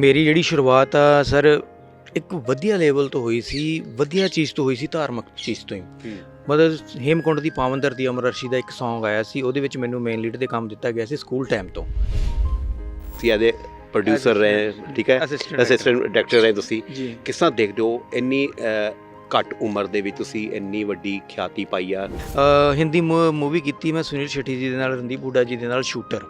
ਮੇਰੀ ਜਿਹੜੀ ਸ਼ੁਰੂਆਤ ਆ ਸਰ ਇੱਕ ਵਧੀਆ ਲੈਵਲ ਤੋਂ ਹੋਈ ਸੀ ਵਧੀਆ ਚੀਜ਼ ਤੋਂ ਹੋਈ ਸੀ ਧਾਰਮਿਕ ਚੀਜ਼ ਤੋਂ ਹੀ। ਮਤਲਬ ਹੇਮਕੁੰਡ ਦੀ ਪਾਵਨ ਧਰਤੀ ਅਮਰ ਅਰਸ਼ੀ ਦਾ ਇੱਕ Song ਆਇਆ ਸੀ ਉਹਦੇ ਵਿੱਚ ਮੈਨੂੰ ਮੇਨ ਲੀਡ ਦੇ ਕੰਮ ਦਿੱਤਾ ਗਿਆ ਸੀ ਸਕੂਲ ਟਾਈਮ ਤੋਂ। ਤੁਸੀਂ ਇਹਦੇ ਪ੍ਰੋਡਿਊਸਰ ਰਹੇ ਠੀਕ ਹੈ? ਅਸਿਸਟੈਂਟ ਡਾਇਰੈਕਟਰ ਰਹੇ ਤੁਸੀਂ। ਕਿਸ ਤਰ੍ਹਾਂ ਦੇਖਦੇ ਹੋ ਇੰਨੀ ਘੱਟ ਉਮਰ ਦੇ ਵਿੱਚ ਤੁਸੀਂ ਇੰਨੀ ਵੱਡੀ ਖਿਆਤੀ ਪਾਈ ਆ? ਹਿੰਦੀ ਮੂਵੀ ਕੀਤੀ ਮੈਂ ਸੁਨੀਲ ਸ਼ੈਟੀ ਜੀ ਦੇ ਨਾਲ ਰਣਦੀਪ ਹੁੱਡਾ ਜੀ ਦੇ ਨਾਲ ਸ਼ੂਟਰ।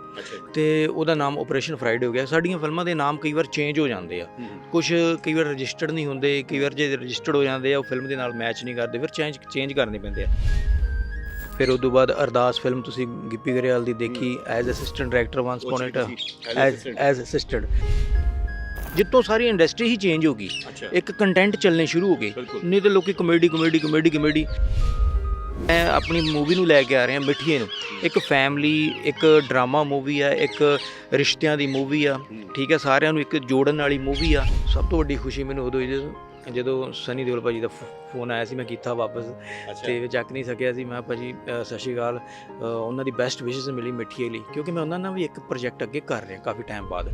ਤੇ ਉਹਦਾ ਨਾਮ ਆਪਰੇਸ਼ਨ ਫਰਾਈਡੇ ਹੋ ਗਿਆ। ਸਾਡੀਆਂ ਫਿਲਮਾਂ ਦੇ ਨਾਮ ਕਈ ਵਾਰ ਚੇਂਜ ਹੋ ਜਾਂਦੇ ਆ। ਕੁਝ ਕਈ ਵਾਰ ਰਜਿਸਟਰਡ ਨਹੀਂ ਹੁੰਦੇ ਕਈ ਵਾਰ ਜੇ ਰਜਿਸਟਰਡ ਹੋ ਜਾਂਦੇ ਆ ਉਹ ਫਿਲਮ ਦੇ ਨਾਲ ਮੈਚ ਨਹੀਂ ਕਰਦੇ ਫਿਰ ਚੇਂਜ ਚੇਂਜ ਕਰਨੇ ਪੈਂਦੇ ਆ। ਫਿਰ ਉਸ ਤੋਂ ਬਾਅਦ ਅਰਦਾਸ ਫਿਲਮ ਤੁਸੀਂ ਗਿੱਪੀ ਗਰੇਵਾਲ ਦੀ ਦੇਖੀ as assistant director once ਪੌਨ it as as assistant ਜਿੱਤੋਂ ਸਾਰੀ ਇੰਡਸਟਰੀ ਹੀ ਚੇਂਜ ਹੋ ਗਈ। ਇੱਕ ਕੰਟੈਂਟ ਚੱਲਣੇ ਸ਼ੁਰੂ ਹੋ ਗਏ। ਨਹੀਂ ਤੇ ਲੋਕੀ ਕਮੇਡੀ ਕਮੇਡੀ ਕਮੇਡੀ ਕਮੇਡੀ ਮੈਂ ਆਪਣੀ ਮੂਵੀ ਨੂੰ ਲੈ ਕੇ ਆ ਰਿਹਾ ਮਿੱਠੀਏ ਨੂੰ। ਇੱਕ ਫੈਮਿਲੀ ਇੱਕ ਡਰਾਮਾ ਮੂਵੀ ਆ ਇੱਕ ਰਿਸ਼ਤਿਆਂ ਦੀ ਮੂਵੀ ਆ ਠੀਕ ਹੈ ਸਾਰਿਆਂ ਨੂੰ ਇੱਕ ਜੋੜਨ ਵਾਲੀ ਮੂਵੀ ਆ। ਸਭ ਤੋਂ ਵੱਡੀ ਖੁਸ਼ੀ ਮੈਨੂੰ ਉਦੋਂ ਜਦੋਂ ਜਦੋਂ ਸਨੀ ਦਿਓਲ ਭਾਜੀ ਦਾ ਫੋਨ ਆਇਆ ਸੀ ਮੈਂ ਕੀਤਾ ਵਾਪਸ। ਤੇ ਚੱਕ ਨਹੀਂ ਸਕਿਆ ਸੀ ਮੈਂ ਭਾਜੀ ਸਤਿ ਸ਼੍ਰੀ ਅਕਾਲ। ਉਹਨਾਂ ਦੀ ਬੈਸਟ ਵਿਸ਼ੇਸ ਮਿਲੀ ਮਿੱਠੀਏ ਲਈ ਕਿਉਂਕਿ ਮੈਂ ਉਹਨਾਂ ਨਾਲ ਵੀ ਇੱਕ ਪ੍ਰੋਜੈਕਟ ਅੱਗੇ ਕਰ ਰਿਹਾ ਕਾਫੀ ਟਾਈਮ ਬਾਅਦ।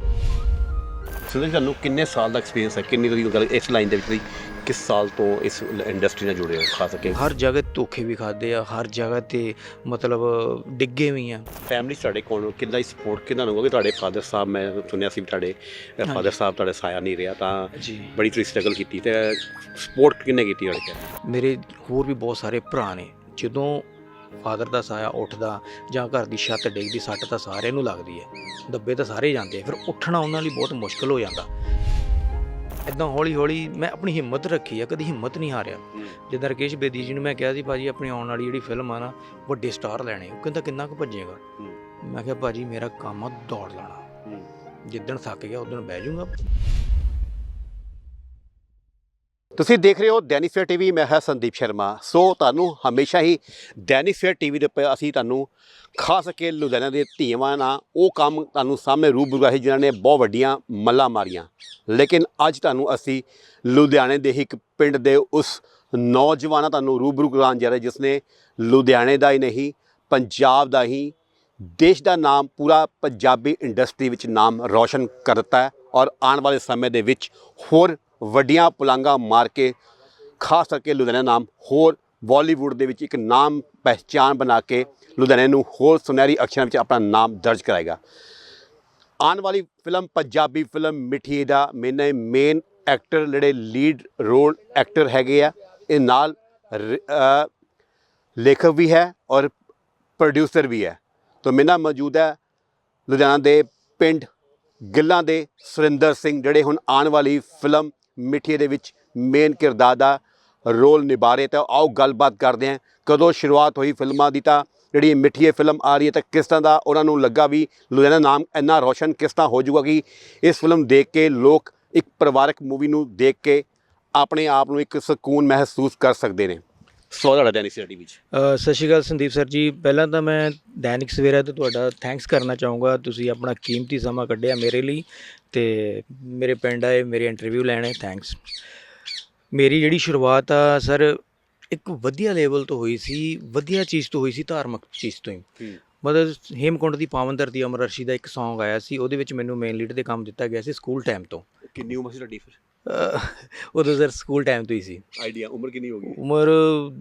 ਸੁਨੀਲ ਤੁਹਾਨੂੰ ਕਿੰਨੇ ਸਾਲ ਦਾ ਐਕਸਪੀਰੀਅੰਸ ਹੈ ਕਿੰਨੀ ਤੁਸੀਂ ਗੱਲ ਇਸ ਲਾਈਨ ਦੇ ਵਿੱਚ ਤੁਸੀਂ ਕਿਸ ਸਾਲ ਤੋਂ ਇਸ ਇੰਡਸਟਰੀ ਨਾਲ ਜੁੜੇ ਹੋ ਖਾਸ ਕਰਕੇ? ਹਰ ਜਗ੍ਹਾ ਧੋਖੇ ਵੀ ਖਾਦੇ ਆ ਹਰ ਜਗ੍ਹਾ ਤੇ ਮਤਲਬ ਡਿੱਗੇ ਵੀ ਆ। ਫੈਮਿਲੀ ਤੁਹਾਡੇ ਕੋਲ ਕਿੰਨਾ ਹੀ ਸਪੋਰਟ ਕਿੰਨਾ ਨੂੰ ਕਿ ਤੁਹਾਡੇ ਫਾਦਰ ਸਾਹਿਬ ਮੈਂ ਸੁਣਿਆ ਸੀ ਤੁਹਾਡੇ ਫਾਦਰ। ਸਾਹਿਬ ਤੁਹਾਡੇ ਸਾਇਆ ਨਹੀਂ ਰਿਹਾ ਤਾਂ ਜੀ। ਬੜੀ ਤੁਸੀਂ ਸਟਰਗਲ ਕੀਤੀ ਤੇ ਸਪੋਰਟ ਕਿੰਨੇ ਕੀਤੀ ਤੁਹਾਡੇ ਮੇਰੇ ਹੋਰ ਵੀ ਬਹੁਤ ਸਾਰੇ ਭਰਾ ਨੇ ਜਦੋਂ ਫਾਦਰ ਦਾ ਸਾਇਆ ਉੱਠਦਾ ਜਾਂ ਘਰ ਦੀ ਛੱਤ ਡਿੱਗਦੀ ਸੱਟ ਤਾਂ ਸਾਰਿਆਂ ਨੂੰ ਲੱਗਦੀ ਹੈ। ਦੱਬੇ ਤਾਂ ਸਾਰੇ ਜਾਂਦੇ ਫਿਰ ਉੱਠਣਾ ਉਹਨਾਂ ਲਈ ਬਹੁਤ ਮੁਸ਼ਕਲ ਹੋ ਜਾਂਦਾ। ਇਦਾਂ ਹੌਲੀ ਹੌਲੀ ਮੈਂ ਆਪਣੀ ਹਿੰਮਤ ਰੱਖੀ ਆ ਕਦੀ ਹਿੰਮਤ ਨਹੀਂ ਹਾਰਿਆ। ਜਿੱਦਾਂ ਰਕੇਸ਼ ਬੇਦੀ ਜੀ ਨੂੰ ਮੈਂ ਕਿਹਾ ਸੀ ਭਾਜੀ ਆਪਣੀ ਆਉਣ ਵਾਲੀ ਜਿਹੜੀ ਫਿਲਮ ਆ ਨਾ ਵੱਡੇ ਸਟਾਰ ਲੈਣੇ ਉਹ ਕਹਿੰਦਾ ਕਿੰਨਾ ਕੁ ਭੱਜੇਗਾ? ਮੈਂ ਕਿਹਾ ਭਾਜੀ ਮੇਰਾ ਕੰਮ ਆ ਦੌੜ ਲਾਣਾ ਜਿੱਦਣ ਥੱਕ ਗਿਆ ਉਦੋਂ ਬਹਿ ਜਾਊਂਗਾ। ਤੁਸੀਂ ਦੇਖ ਰਹੇ ਹੋ ਦੈਨਿਕ ਸਵੇਰ ਟੀਵੀ, ਮੈਂ ਹਾਂ ਸੰਦੀਪ ਸ਼ਰਮਾ। ਸੋ ਤੁਹਾਨੂੰ ਹਮੇਸ਼ਾ ਹੀ ਦੈਨਿਕ ਸਵੇਰ ਟੀਵੀ ਦੇ ਉੱਤੇ ਅਸੀਂ ਤੁਹਾਨੂੰ ਖਾਸ ਕਰਕੇ ਲੁਧਿਆਣਾ ਦੇ ਧੀਆਂ ਨਾਲ ਉਹ ਕੰਮ ਤੁਹਾਨੂੰ ਸਾਹਮਣੇ ਰੂਬਰੂ ਆਹੀ ਜਿਨ੍ਹਾਂ ਨੇ ਬਹੁਤ ਵੱਡੀਆਂ ਮੱਲਾਂ ਮਾਰੀਆਂ। ਲੇਕਿਨ ਅੱਜ ਤੁਹਾਨੂੰ ਅਸੀਂ ਲੁਧਿਆਣੇ ਦੇ ਹੀ ਇੱਕ ਪਿੰਡ ਦੇ ਉਸ ਨੌਜਵਾਨਾਂ ਤੁਹਾਨੂੰ ਰੂਬਰੂ ਕਰਾਉਣ ਜਾ ਰਹੇ, ਜਿਸ ਨੇ ਲੁਧਿਆਣੇ ਦਾ ਹੀ ਨਹੀਂ, ਪੰਜਾਬ ਦਾ ਹੀ, ਦੇਸ਼ ਦਾ ਨਾਮ, ਪੂਰਾ ਪੰਜਾਬੀ ਇੰਡਸਟਰੀ ਵਿੱਚ ਨਾਮ ਰੌਸ਼ਨ ਕਰ ਦਿੱਤਾ ਹੈ। ਔਰ ਆਉਣ ਵਾਲੇ ਸਮੇਂ ਦੇ ਵਿੱਚ ਹੋਰ ਵੱਡੀਆਂ ਪੁਲਾਂਘਾਂ ਮਾਰ ਕੇ, ਖਾਸ ਕਰਕੇ ਲੁਧਿਆਣਾ ਨਾਮ ਹੋਰ ਬਾਲੀਵੁੱਡ ਦੇ ਵਿੱਚ ਇੱਕ ਨਾਮ ਪਹਿਚਾਨ ਬਣਾ ਕੇ ਲੁਧਿਆਣੇ ਨੂੰ ਹੋਰ ਸੁਨਹਿਰੀ ਅਕਸ਼ਰਾਂ ਵਿੱਚ ਆਪਣਾ ਨਾਮ ਦਰਜ ਕਰਾਏਗਾ। ਆਉਣ ਵਾਲੀ ਫਿਲਮ ਪੰਜਾਬੀ ਫਿਲਮ ਮਿੱਠੀ ਦਾ ਮੈਨੇ, ਮੇਨ ਐਕਟਰ ਜਿਹੜੇ ਲੀਡ ਰੋਲ ਐਕਟਰ ਹੈਗੇ ਆ, ਇਹ ਨਾਲ ਲੇਖਕ ਵੀ ਹੈ ਔਰ ਪ੍ਰੋਡਿਊਸਰ ਵੀ ਹੈ। ਤਾਂ ਮੇਰੇ ਨਾਲ ਮੌਜੂਦ ਹੈ ਲੁਧਿਆਣਾ ਦੇ ਪਿੰਡ ਗਿੱਲਾਂ ਦੇ ਸੁਰਿੰਦਰ ਸਿੰਘ ਜਿਹੜੇ ਹੁਣ ਆਉਣ ਵਾਲੀ ਫਿਲਮ ਮਿੱਠੀਏ ਦੇ ਵਿੱਚ ਮੇਨ ਕਿਰਦਾਰ ਦਾ ਰੋਲ ਨਿਭਾ ਰਹੇ ਤਾਂ ਆਓ ਗੱਲਬਾਤ ਕਰਦੇ ਹਾਂ। ਕਦੋਂ ਸ਼ੁਰੂਆਤ ਹੋਈ ਫਿਲਮਾਂ ਦੀ ਤਾਂ ਜਿਹੜੀ ਮਿੱਠੀਏ ਫਿਲਮ ਆ ਰਹੀ ਹੈ ਤਾਂ ਕਿਸ ਤਰ੍ਹਾਂ ਦਾ ਉਹਨਾਂ ਨੂੰ ਲੱਗਾ ਵੀ ਲੁਧਿਆਣਾ ਨਾਮ ਇੰਨਾ ਰੋਸ਼ਨ ਕਿਸ ਤਰ੍ਹਾਂ ਹੋ ਜਾਊਗਾ ਕਿ ਇਸ ਫਿਲਮ ਦੇਖ ਕੇ ਲੋਕ ਇੱਕ ਪਰਿਵਾਰਕ ਮੂਵੀ ਨੂੰ ਦੇਖ ਕੇ ਆਪਣੇ ਆਪ ਨੂੰ ਇੱਕ ਸਕੂਨ ਮਹਿਸੂਸ ਕਰ ਸਕਦੇ ਨੇ। ਸੋ ਤੁਹਾਡਾ ਦੈਨਿਕ ਸਿਟੀ ਵਿੱਚ ਅ, ਸਤਿ ਸ਼੍ਰੀ ਅਕਾਲ ਸੰਦੀਪ ਸਰ ਜੀ। ਪਹਿਲਾਂ ਤਾਂ ਮੈਂ ਦੈਨਿਕ ਸਵੇਰਾ ਤੇ ਤੁਹਾਡਾ ਥੈਂਕਸ ਕਰਨਾ ਚਾਹੂੰਗਾ। ਤੁਸੀਂ ਆਪਣਾ ਕੀਮਤੀ ਸਮਾਂ ਕੱਢਿਆ ਮੇਰੇ ਲਈ। ਤੇ ਮੇਰੇ ਪਿੰਡ ਆਏ ਮੇਰੇ ਇੰਟਰਵਿਊ ਲੈਣੇ ਥੈਂਕਸ ਮੇਰੀ ਜਿਹੜੀ ਸ਼ੁਰੂਆਤ ਆ ਸਰ ਇੱਕ ਵਧੀਆ ਲੈਵਲ ਤੋਂ ਹੋਈ ਸੀ ਵਧੀਆ ਚੀਜ਼ ਤੋਂ ਹੋਈ ਸੀ ਧਾਰਮਿਕ ਚੀਜ਼ ਤੋਂ ਹੀ। ਮਤਲਬ ਹੇਮਕੁੰਡ ਦੀ ਪਾਵਨ ਧਰਤੀ ਅਮਰ ਅਰਸ਼ੀ ਦਾ ਇੱਕ Song ਆਇਆ ਸੀ ਉਹਦੇ ਵਿੱਚ ਮੈਨੂੰ ਮੇਨ ਲੀਡ ਦੇ ਕੰਮ ਦਿੱਤਾ ਗਿਆ ਸੀ ਸਕੂਲ ਟਾਈਮ ਤੋਂ। ਕਿੰਨੀ ਉਮਰ ਸੀ ਤੁਹਾਡੀ ਫਿਰ? ਉਦੋਂ ਸਰ ਸਕੂਲ ਟਾਈਮ ਤੋਂ ਹੀ ਸੀ। ਆਈਡੀਆ ਉਮਰ ਕਿੰਨੀ ਹੋ ਗਈ? ਉਮਰ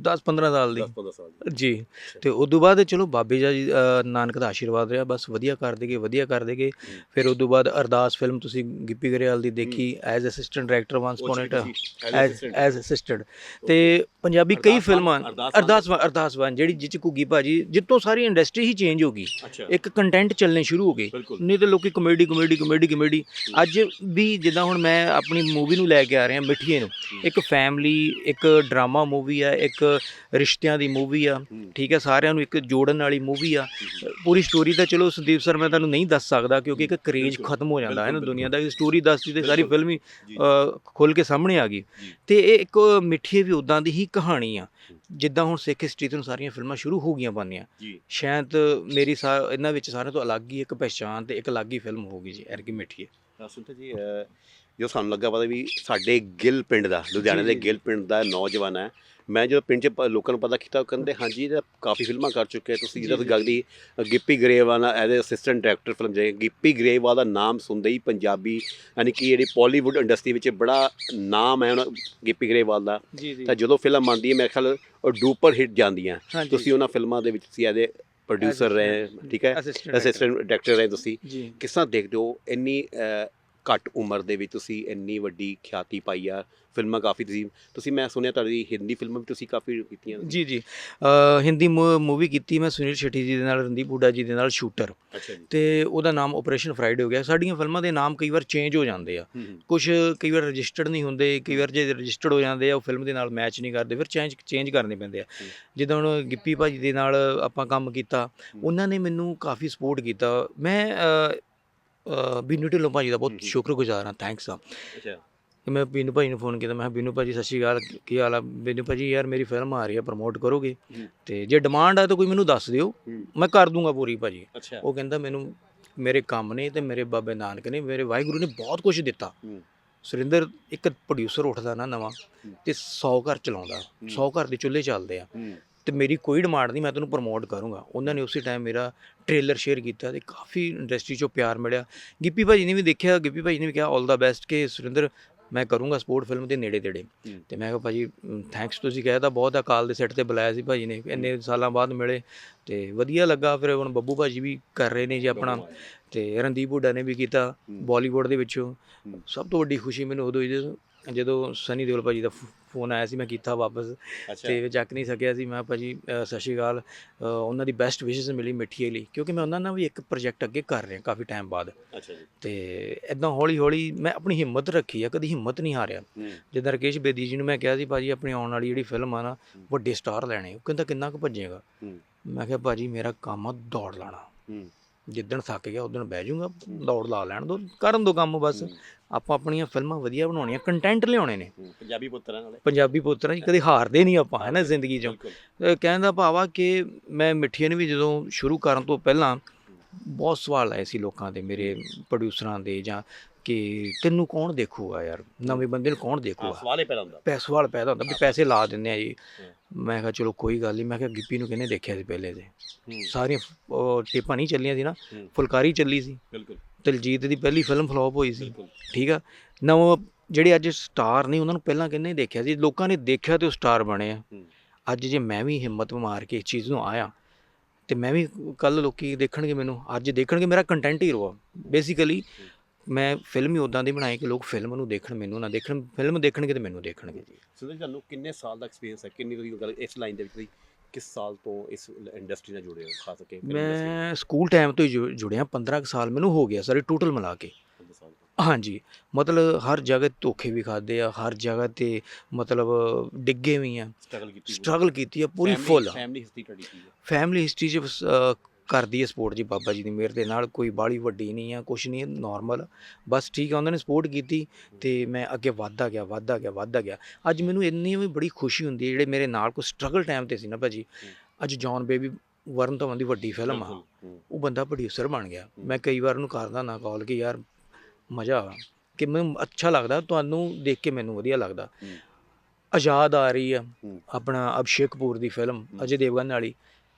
10-15 ਸਾਲ ਦੀ। 15 ਸਾਲ ਜੀ। ਤੇ ਉਸ ਤੋਂ ਬਾਅਦ ਚਲੋ ਬਾਬੇ ਜੀ ਨਾਨਕ ਦਾ ਆਸ਼ੀਰਵਾਦ ਰਿਹਾ ਬਸ ਵਧੀਆ ਕਰ ਦੇਗੇ ਵਧੀਆ ਕਰ ਦੇਗੇ ਫਿਰ ਉਸ ਤੋਂ ਬਾਅਦ ਅਰਦਾਸ ਫਿਲਮ ਤੁਸੀਂ ਗਿੱਪੀ ਗਰੇਵਾਲ ਦੀ ਦੇਖੀ as assistant director once upon it as as assistant ਤੇ ਪੰਜਾਬੀ ਕਈ ਫਿਲਮਾਂ ਅਰਦਾਸ ਅਰਦਾਸ ਵਾਨ ਜਿਹੜੀ ਜਿਹ 'ਚ ਘੁੱਗੀ ਭਾਜੀ ਜਿੱਤੋਂ ਸਾਰੀ ਇੰਡਸਟਰੀ ਹੀ ਚੇਂਜ ਹੋ ਗਈ। ਇੱਕ ਕੰਟੈਂਟ ਚੱਲਣੇ ਸ਼ੁਰੂ ਹੋ ਗਏ। ਨਹੀਂ ਤੇ ਲੋਕੀ ਕਮੇਡੀ ਕਮੇਡੀ ਕਮੇਡੀ ਕਮੇਡੀ ਅੱਜ ਵੀ ਜਿੱਦਾਂ ਹੁਣ ਮੈਂ ਆਪਣੀ ਮੂਵੀ ਨੂੰ ਲੈ ਕੇ ਆ ਰਿਹਾ ਮਿੱਠੀਏ ਨੂੰ। ਇੱਕ ਫੈਮਿਲੀ ਇੱਕ ਡਰਾਮਾ ਮੂਵੀ ਆ ਇੱਕ ਰਿਸ਼ਤਿਆਂ ਦੀ ਮੂਵੀ ਆ ਠੀਕ ਹੈ ਸਾਰਿਆਂ ਨੂੰ ਇੱਕ ਜੋੜਨ ਵਾਲੀ ਮੂਵੀ ਆ। ਪੂਰੀ ਸਟੋਰੀ ਤਾਂ ਚਲੋ ਸੰਦੀਪ ਸਰ ਮੈਂ ਤੁਹਾਨੂੰ ਨਹੀਂ ਦੱਸ ਸਕਦਾ ਕਿਉਂਕਿ ਇੱਕ ਕਰੇਜ। ਖਤਮ ਹੋ ਜਾਂਦਾ ਹੈ ਨਾ ਦੁਨੀਆ ਦਾ। ਸਟੋਰੀ ਦੱਸਦੀ ਤੇ ਸਾਰੀ। ਫਿਲਮ ਹੀ। ਖੁੱਲ ਕੇ ਸਾਹਮਣੇ ਆ ਗਈ। ਤੇ ਇਹ ਇੱਕ ਮਿੱਠੀਏ ਵੀ ਉਦਾਂ ਦੀ ਹੀ ਕਹਾਣੀ ਆ। ਜਿੱਦਾਂ ਹੁਣ ਸਿੱਖ ਹਿਸਟਰੀ ਤੋਂ ਸਾਰੀਆਂ ਫਿਲਮਾਂ ਸ਼ੁਰੂ ਹੋ ਗਈਆਂ ਬਣਨੀਆਂ ਸ਼ਾਇਦ ਮੇਰੀ ਸਾ- ਇਹਨਾਂ ਵਿੱਚ ਸਾਰਿਆਂ ਤੋਂ ਅਲੱਗ ਹੀ ਇੱਕ ਪਛਾਣ ਤੇ ਇੱਕ ਅਲੱਗ ਹੀ ਫਿਲਮ ਹੋਊਗੀ ਜੀ ਐਰਗੀ ਮਿੱਠੀਏ। ਸੁਣਤੇ ਜੀ ਜੋ ਸਾਨੂੰ ਲੱਗਾ ਪਤਾ ਵੀ ਸਾਡੇ ਗਿੱਲ ਪਿੰਡ ਦਾ ਲੁਧਿਆਣੇ ਦੇ। ਗਿੱਲ ਪਿੰਡ ਦਾ ਨੌਜਵਾਨ ਹੈ। ਮੈਂ ਜਦੋਂ ਪਿੰਡ 'ਚ ਲੋਕਾਂ ਨੂੰ ਪਤਾ ਕੀਤਾ ਉਹ ਕਹਿੰਦੇ ਹਾਂਜੀ ਇਹ ਤਾਂ ਕਾਫੀ ਫਿਲਮਾਂ ਕਰ ਚੁੱਕੇ ਤੁਸੀਂ ਜਿਹੜਾ ਦੀ ਅ, Gippy Grewal as assistant director film ਜੇ ਗਿੱਪੀ ਗਰੇਵਾਲ ਦਾ ਨਾਮ ਸੁਣਦੇ ਹੀ ਪੰਜਾਬੀ ਯਾਨੀ ਕਿ ਜਿਹੜੀ ਬਾਲੀਵੁੱਡ ਇੰਡਸਟਰੀ ਵਿੱਚ ਬੜਾ ਨਾਮ ਹੈ ਉਹਨਾਂ ਗਿੱਪੀ ਗਰੇਵਾਲ ਦਾ। ਤਾਂ ਜਦੋਂ ਫਿਲਮ ਆਉਂਦੀ ਹੈ ਮੇਰੇ ਖਿਆਲ ਉਹ ਡੂਪਰ ਹਿੱਟ ਜਾਂਦੀ ਹੈ ਹਾਂਜੀ ਤੁਸੀਂ ਉਹਨਾਂ ਫਿਲਮਾਂ ਦੇ ਵਿੱਚ ਤੁਸੀਂ ਐਜ਼ ਪ੍ਰੋਡਿਊਸਰ ਰਹੇ ਠੀਕ ਹੈ? ਅਸਿਸਟੈਂਟ ਡਾਇਰੈਕਟਰ ਰਹੇ ਤੁਸੀਂ। ਕਿਸ ਤਰ੍ਹਾਂ ਦੇਖਦੇ ਹੋ ਇੰਨੀ ਅ, ਘੱਟ ਉਮਰ ਦੇ ਵਿੱਚ ਤੁਸੀਂ ਇੰਨੀ ਵੱਡੀ ਖਿਆਤੀ ਪਾਈ ਆ ਫਿਲਮਾਂ ਕਾਫੀ ਤੁਸੀਂ ਤੁਸੀਂ ਮੈਂ ਸੁਣਿਆ ਤੁਹਾਡੀ ਹਿੰਦੀ ਫਿਲਮਾਂ ਵੀ ਤੁਸੀਂ ਕਾਫੀ ਕੀਤੀਆਂ ਜੀ ਜੀ। ਹਿੰਦੀ ਮੂਵੀ ਕੀਤੀ ਮੈਂ ਸੁਨੀਲ ਸ਼ੈਟੀ ਜੀ ਦੇ ਨਾਲ ਰਣਦੀਪ ਹੁੱਡਾ ਜੀ ਦੇ ਨਾਲ ਸ਼ੂਟਰ। ਤੇ ਉਹਦਾ ਨਾਮ ਆਪਰੇਸ਼ਨ ਫਰਾਈਡੇ ਹੋ ਗਿਆ। ਸਾਡੀਆਂ ਫਿਲਮਾਂ ਦੇ ਨਾਮ ਕਈ ਵਾਰ ਚੇਂਜ ਹੋ ਜਾਂਦੇ ਆ। ਕੁਝ ਕਈ ਵਾਰ ਰਜਿਸਟਰਡ ਨਹੀਂ ਹੁੰਦੇ ਕਈ ਵਾਰ ਜੇ ਰਜਿਸਟਰਡ ਹੋ ਜਾਂਦੇ ਆ ਉਹ ਫਿਲਮ ਦੇ ਨਾਲ ਮੈਚ ਨਹੀਂ ਕਰਦੇ ਫਿਰ ਚੇਂਜ ਚੇਂਜ ਕਰਨੇ ਪੈਂਦੇ ਆ। ਜਿੱਦਾਂ ਹੁਣ ਗਿੱਪੀ ਭਾਜੀ ਦੇ ਨਾਲ ਆਪਾਂ ਕੰਮ ਕੀਤਾ। ਉਹਨਾਂ ਨੇ ਮੈਨੂੰ ਕਾਫੀ ਸਪੋਰਟ ਕੀਤਾ। ਮੈਂ ਬੀਨੂ ਢਿੱਲੋਂ ਭਾਜੀ ਦਾ ਬਹੁਤ। ਸ਼ੁਕਰਗੁਜ਼ਾਰ ਹਾਂ ਥੈਂਕਸ ਆ ਅੱਛਾ। ਕਿ ਮੈਂ ਬੀਨੂ ਭਾਜੀ ਨੂੰ ਫੋਨ ਕੀਤਾ ਮੈਂ ਕਿਹਾ ਬੀਨੂ ਭਾਜੀ ਸਤਿ ਸ਼੍ਰੀ ਅਕਾਲ ਕੀ ਹਾਲ ਆ? ਬੀਨੂ ਭਾਜੀ ਯਾਰ ਮੇਰੀ ਫਿਲਮ ਆ ਰਹੀ ਆ ਪ੍ਰਮੋਟ ਕਰੋਗੇ। ਤੇ ਜੇ ਡਿਮਾਂਡ ਆ ਤਾਂ ਕੋਈ ਮੈਨੂੰ ਦੱਸ ਦਿਓ। ਮੈਂ ਕਰ ਦੂੰਗਾ ਪੂਰੀ ਭਾਜੀ। ਉਹ ਕਹਿੰਦਾ ਮੈਨੂੰ ਮੇਰੇ ਕੰਮ ਨੇ ਤੇ ਮੇਰੇ ਬਾਬੇ ਨਾਨਕ ਨੇ ਮੇਰੇ ਵਾਹਿਗੁਰੂ ਨੇ ਬਹੁਤ ਕੁਝ ਦਿੱਤਾ। ਸੁਰਿੰਦਰ ਇੱਕ ਪ੍ਰੋਡਿਊਸਰ ਉੱਠਦਾ ਨਾ ਨਵਾਂ। ਤੇ 100 ਘਰ ਚਲਾਉਂਦਾ। 100 ਘਰ ਦੇ ਚੁੱਲ੍ਹੇ ਚੱਲਦੇ ਆ। ਤੇ ਮੇਰੀ ਕੋਈ ਡਿਮਾਂਡ ਨਹੀਂ ਮੈਂ ਤੈਨੂੰ ਪ੍ਰਮੋਟ ਕਰੂੰਗਾ। ਉਹਨਾਂ ਨੇ ਉਸੇ ਟਾਈਮ ਮੇਰਾ ਟ੍ਰੇਲਰ ਸ਼ੇਅਰ ਕੀਤਾ ਤੇ ਕਾਫੀ ਇੰਡਸਟਰੀ 'ਚੋਂ ਪਿਆਰ ਮਿਲਿਆ। ਗਿੱਪੀ ਭਾਜੀ ਨੇ ਵੀ ਦੇਖਿਆ ਗਿੱਪੀ ਭਾਜੀ ਨੇ ਵੀ ਕਿਹਾ 올 ਦਾ ਬੈਸਟ ਕਿ ਸੁਰਿੰਦਰ ਮੈਂ ਕਰੂੰਗਾ ਸਪੋਰਟ ਫਿਲਮ ਦੇ ਨੇੜੇ ਤੇੜੇ। ਤੇ ਮੈਂ ਕਿਹਾ ਭਾਜੀ ਥੈਂਕਸ ਤੁਸੀਂ ਕਹਿ ਤਾਂ ਬਹੁਤ ਆ ਕਾਲ ਦੇ ਸੈੱਟ ਤੇ ਬੁਲਾਇਆ ਸੀ ਭਾਜੀ ਨੇ ਇੰਨੇ ਸਾਲਾਂ ਬਾਅਦ ਮਿਲੇ। ਤੇ ਵਧੀਆ ਲੱਗਾ ਫਿਰ ਹੁਣ ਬੱਬੂ ਭਾਜੀ ਵੀ ਕਰ ਰਹੇ ਨੇ ਜੀ ਆਪਣਾ। ਤੇ ਰਣਦੀਪ ਹੁੱਡਾ ਨੇ ਵੀ ਕੀਤਾ। ਬਾਲੀਵੁੱਡ ਦੇ ਵਿੱਚੋਂ। ਸਭ ਤੋਂ ਵੱਡੀ ਖੁਸ਼ੀ ਮੈਨੂੰ ਉਦੋਂ ਹੀ ਜਦੋਂ- ਸਨੀ ਦਿਓਲ ਭਾਜੀ ਦਾ ਫੋਨ ਆਇਆ ਸੀ ਮੈਂ ਕੀਤਾ ਵਾਪਸ ਤੇ ਚੱਕ ਨਹੀਂ ਸਕਿਆ ਸੀ ਮੈਂ ਭਾਜੀ ਸਤਿ ਸ਼੍ਰੀ ਅਕਾਲ। ਉਹਨਾਂ ਦੀ ਬੈਸਟ ਵਿਸ਼ੇਸ ਮਿਲੀ ਮਿੱਠੀਏ ਲਈ ਕਿਉਂਕਿ ਮੈਂ ਉਹਨਾਂ ਨਾਲ ਵੀ ਇੱਕ ਪ੍ਰੋਜੈਕਟ ਅੱਗੇ ਕਰ ਰਿਹਾ ਕਾਫੀ ਟਾਈਮ ਬਾਅਦ। ਅੱਛਾ ਜੀ। ਤੇ ਇਦਾਂ ਹੌਲੀ ਹੌਲੀ ਮੈਂ ਆਪਣੀ ਹਿੰਮਤ ਰੱਖੀ ਆ ਕਦੀ ਹਿੰਮਤ ਨਹੀਂ ਹਾਰਿਆ। ਜਿੱਦਾਂ ਰਕੇਸ਼ ਬੇਦੀ ਜੀ ਨੂੰ ਮੈਂ ਕਿਹਾ ਸੀ ਭਾਜੀ ਆਪਣੀ ਆਉਣ ਵਾਲੀ ਜਿਹੜੀ ਫਿਲਮ ਆ ਨਾ ਵੱਡੇ ਸਟਾਰ ਲੈਣੇ ਉਹ ਕਹਿੰਦਾ ਕਿੰਨਾ ਕੁ ਭੱਜੇਗਾ? ਮੈਂ ਕਿਹਾ ਭਾਜੀ ਮੇਰਾ ਕੰਮ ਆ ਦੌੜ ਲਾਣਾ। ਜਿੱਦਣ ਥੱਕ ਗਿਆ ਉਦੋਂ ਬਹਿ ਜਾਊਂਗਾ ਦੌੜ ਲਾ ਲੈਣ ਦੋ ਕਰਨ ਦੋ ਕੰਮ ਬਸ। ਆਪਾਂ ਆਪਣੀਆਂ ਫਿਲਮਾਂ ਵਧੀਆ ਬਣਾਉਣੀਆਂ ਕੰਟੈਂਟ ਲਿਆਉਣੇ ਨੇ। ਪੰਜਾਬੀ ਪੁੱਤਰਾਂ ਨਾਲੇ। ਪੰਜਾਬੀ ਪੁੱਤਰਾਂ ਜੀ ਕਦੇ ਹਾਰਦੇ ਨਹੀਂ ਆਪਾਂ ਹੈ ਨਾ ਜ਼ਿੰਦਗੀ 'ਚੋਂ। ਬਿਲਕੁਲ। ਅਹ ਕਹਿਣ ਦਾ ਭਾਵ ਕਿ ਮੈਂ ਮਿੱਠੀਆਂ ਨੇ ਵੀ ਜਦੋਂ ਸ਼ੁਰੂ ਕਰਨ ਤੋਂ ਪਹਿਲਾਂ ਬਹੁਤ ਸਵਾਲ ਆਏ ਸੀ ਲੋਕਾਂ ਦੇ ਮੇਰੇ ਪ੍ਰੋਡਿਊਸਰਾਂ ਦੇ ਜਾਂ ਕਿ ਤੈਨੂੰ ਕੌਣ ਦੇਖੂਗਾ ਯਾਰ? ਨਵੇਂ ਬੰਦੇ ਨੂੰ ਕੌਣ ਦੇਖੂਗਾ? ਸਵਾਲ ਹੀ ਪੈਦਾ ਹੁੰਦਾ। ਪੈਸੇ ਸਵਾਲ ਪੈਦਾ ਹੁੰਦਾ ਵੀ ਪੈਸੇ ਲਾ ਦਿੰਦੇ ਆ ਜੀ। ਮੈਂ ਕਿਹਾ ਚਲੋ ਕੋਈ ਗੱਲ ਨਹੀਂ। ਮੈਂ ਕਿਹਾ ਗਿੱਪੀ ਨੂੰ ਕਿਹਨੇ ਦੇਖਿਆ ਸੀ ਪਹਿਲੇ ਦੇ ਸਾਰੀਆਂ ਟੇਪਾਂ ਨਹੀਂ ਚੱਲੀਆਂ ਸੀ ਨਾ। ਫੁਲਕਾਰੀ ਚੱਲੀ ਸੀ। ਬਿਲਕੁਲ। ਦਿਲਜੀਤ ਦੀ ਪਹਿਲੀ ਫਿਲਮ ਫਲॉप ਹੋਈ ਸੀ। ਠੀਕ ਆ? ਨਵਾਂ ਜਿਹੜੇ ਅੱਜ ਸਟਾਰ ਨੇ ਉਹਨਾਂ ਨੂੰ ਪਹਿਲਾਂ ਕਿੰਨੇ ਦੇਖਿਆ ਸੀ। ਲੋਕਾਂ ਨੇ ਦੇਖਿਆ ਤੇ ਉਹ ਸਟਾਰ ਬਣੇ ਆ। ਅੱਜ ਜੇ ਮੈਂ ਵੀ ਹਿੰਮਤ ਮਾਰ ਕੇ ਇਸ ਚੀਜ਼ ਨੂੰ ਆਇਆ ਤੇ ਮੈਂ ਵੀ ਕੱਲ ਲੋਕੀ ਦੇਖਣਗੇ ਮੈਨੂੰ ਅੱਜ ਦੇਖਣਗੇ ਮੇਰਾ ਕੰਟੈਂਟ ਹੀ ਰੋਆ। ਬੇਸਿਕਲੀ ਮੈਂ ਫਿਲਮ ਹੀ ਉਦਾਂ ਦੀ ਬਣਾਈ ਕਿ ਲੋਕ ਫਿਲਮ ਨੂੰ ਦੇਖਣ ਮੈਨੂੰ ਨਾ ਦੇਖਣ ਫਿਲਮ ਦੇਖਣਗੇ ਤੇ ਮੈਨੂੰ ਦੇਖਣਗੇ। ਜੀ। ਤੁਹਾਨੂੰ ਕਿੰਨੇ ਸਾਲ ਦਾ ਐਕਸਪੀਰੀਅੰਸ ਹੈ? ਕਿੰਨੀ ਤੁਸੀਂ ਗੱਲ ਇਸ ਲਾਈਨ ਦੇ ਵਿੱਚ ਤੁਸੀਂ ਕਿਸ ਸਾਲ ਤੋਂ ਇਸ ਇੰਡਸਟਰੀ ਨਾਲ ਜੁੜੇ ਹੋ? ਖਾਸ ਕਰਕੇ ਮੈਂ ਸਕੂਲ ਟਾਈਮ ਤੋਂ ਹੀ ਜੁ- ਜੁੜਿਆ 15 ਕੁ ਸਾਲ ਮੈਨੂੰ ਹੋ ਗਿਆ ਸਾਰੇ ਟੋਟਲ ਮਿਲਾ ਕੇ। ਤੋਂ। ਹਾਂਜੀ ਮਤਲਬ ਹਰ ਜਗ੍ਹਾ ਧੋਖੇ ਵੀ ਖਾਦੇ ਆ ਹਰ ਜਗ੍ਹਾ ਤੇ ਮਤਲਬ ਡਿੱਗੇ ਵੀ ਆ। ਸਟਰਗਲ ਕੀਤੀ ਸਟਰਗਲ ਕੀਤੀ ਆ ਪੂਰੀ ਫੁੱਲ family ਹਿਸਟਰੀ ਤੁਹਾਡੀ ਕੀ ਹੈ ਫੈਮਿਲੀ ਹਿਸਟਰੀ ਚ ਅ, ਕਰਦੀ ਹੈ ਸਪੋਰਟ ਜੀ ਬਾਬਾ ਜੀ ਦੀ ਮਿਹਰ ਦੇ ਨਾਲ ਕੋਈ ਬਾਲੀ ਵੱਡੀ ਨਹੀਂ ਆ ਕੁਛ ਨਹੀਂ ਨਾਰਮਲ ਬਸ ਠੀਕ ਆ ਉਹਨਾਂ ਨੇ ਸਪੋਰਟ ਕੀਤੀ ਤੇ ਮੈਂ ਅੱਗੇ ਵੱਧਦਾ ਗਿਆ ਵੱਧਦਾ ਗਿਆ ਵੱਧਦਾ ਗਿਆ ਅੱਜ ਮੈਨੂੰ ਇੰਨੀ ਵੀ ਬੜੀ ਖੁਸ਼ੀ ਹੁੰਦੀ ਹੈ ਜਿਹੜੇ ਮੇਰੇ ਨਾਲ ਕੋਈ ਸਟਰਗਲ ਟਾਈਮ ਤੇ ਸੀ ਨਾ ਭਾਜੀ। ਅੱਜ ਜੌਨ ਬੇਬੀ ਵਰਨ ਧਵਨ ਦੀ ਵੱਡੀ ਫਿਲਮ ਆ ਉਹ ਬੰਦਾ ਪ੍ਰੋਡਿਊਸਰ ਬਣ ਗਿਆ। ਮੈਂ ਕਈ ਵਾਰ ਉਹਨੂੰ ਕਰਦਾ ਨਾ ਕਾਲ ਕਿ ਯਾਰ ਮਜ਼ਾ ਆ ਕਿ ਮੈਨੂੰ ਅੱਛਾ ਲੱਗਦਾ ਤੁਹਾਨੂੰ ਦੇਖ ਕੇ ਮੈਨੂੰ ਵਧੀਆ ਲੱਗਦਾ। ਆਜ਼ਾਦ ਆ ਰਹੀ ਆ। ਆਪਣਾ ਅਭਿਸ਼ੇਕ ਕਪੂਰ ਦੀ ਫਿਲਮ। ਅਜੇ ਦੇਵਗਨ ਵਾਲੀ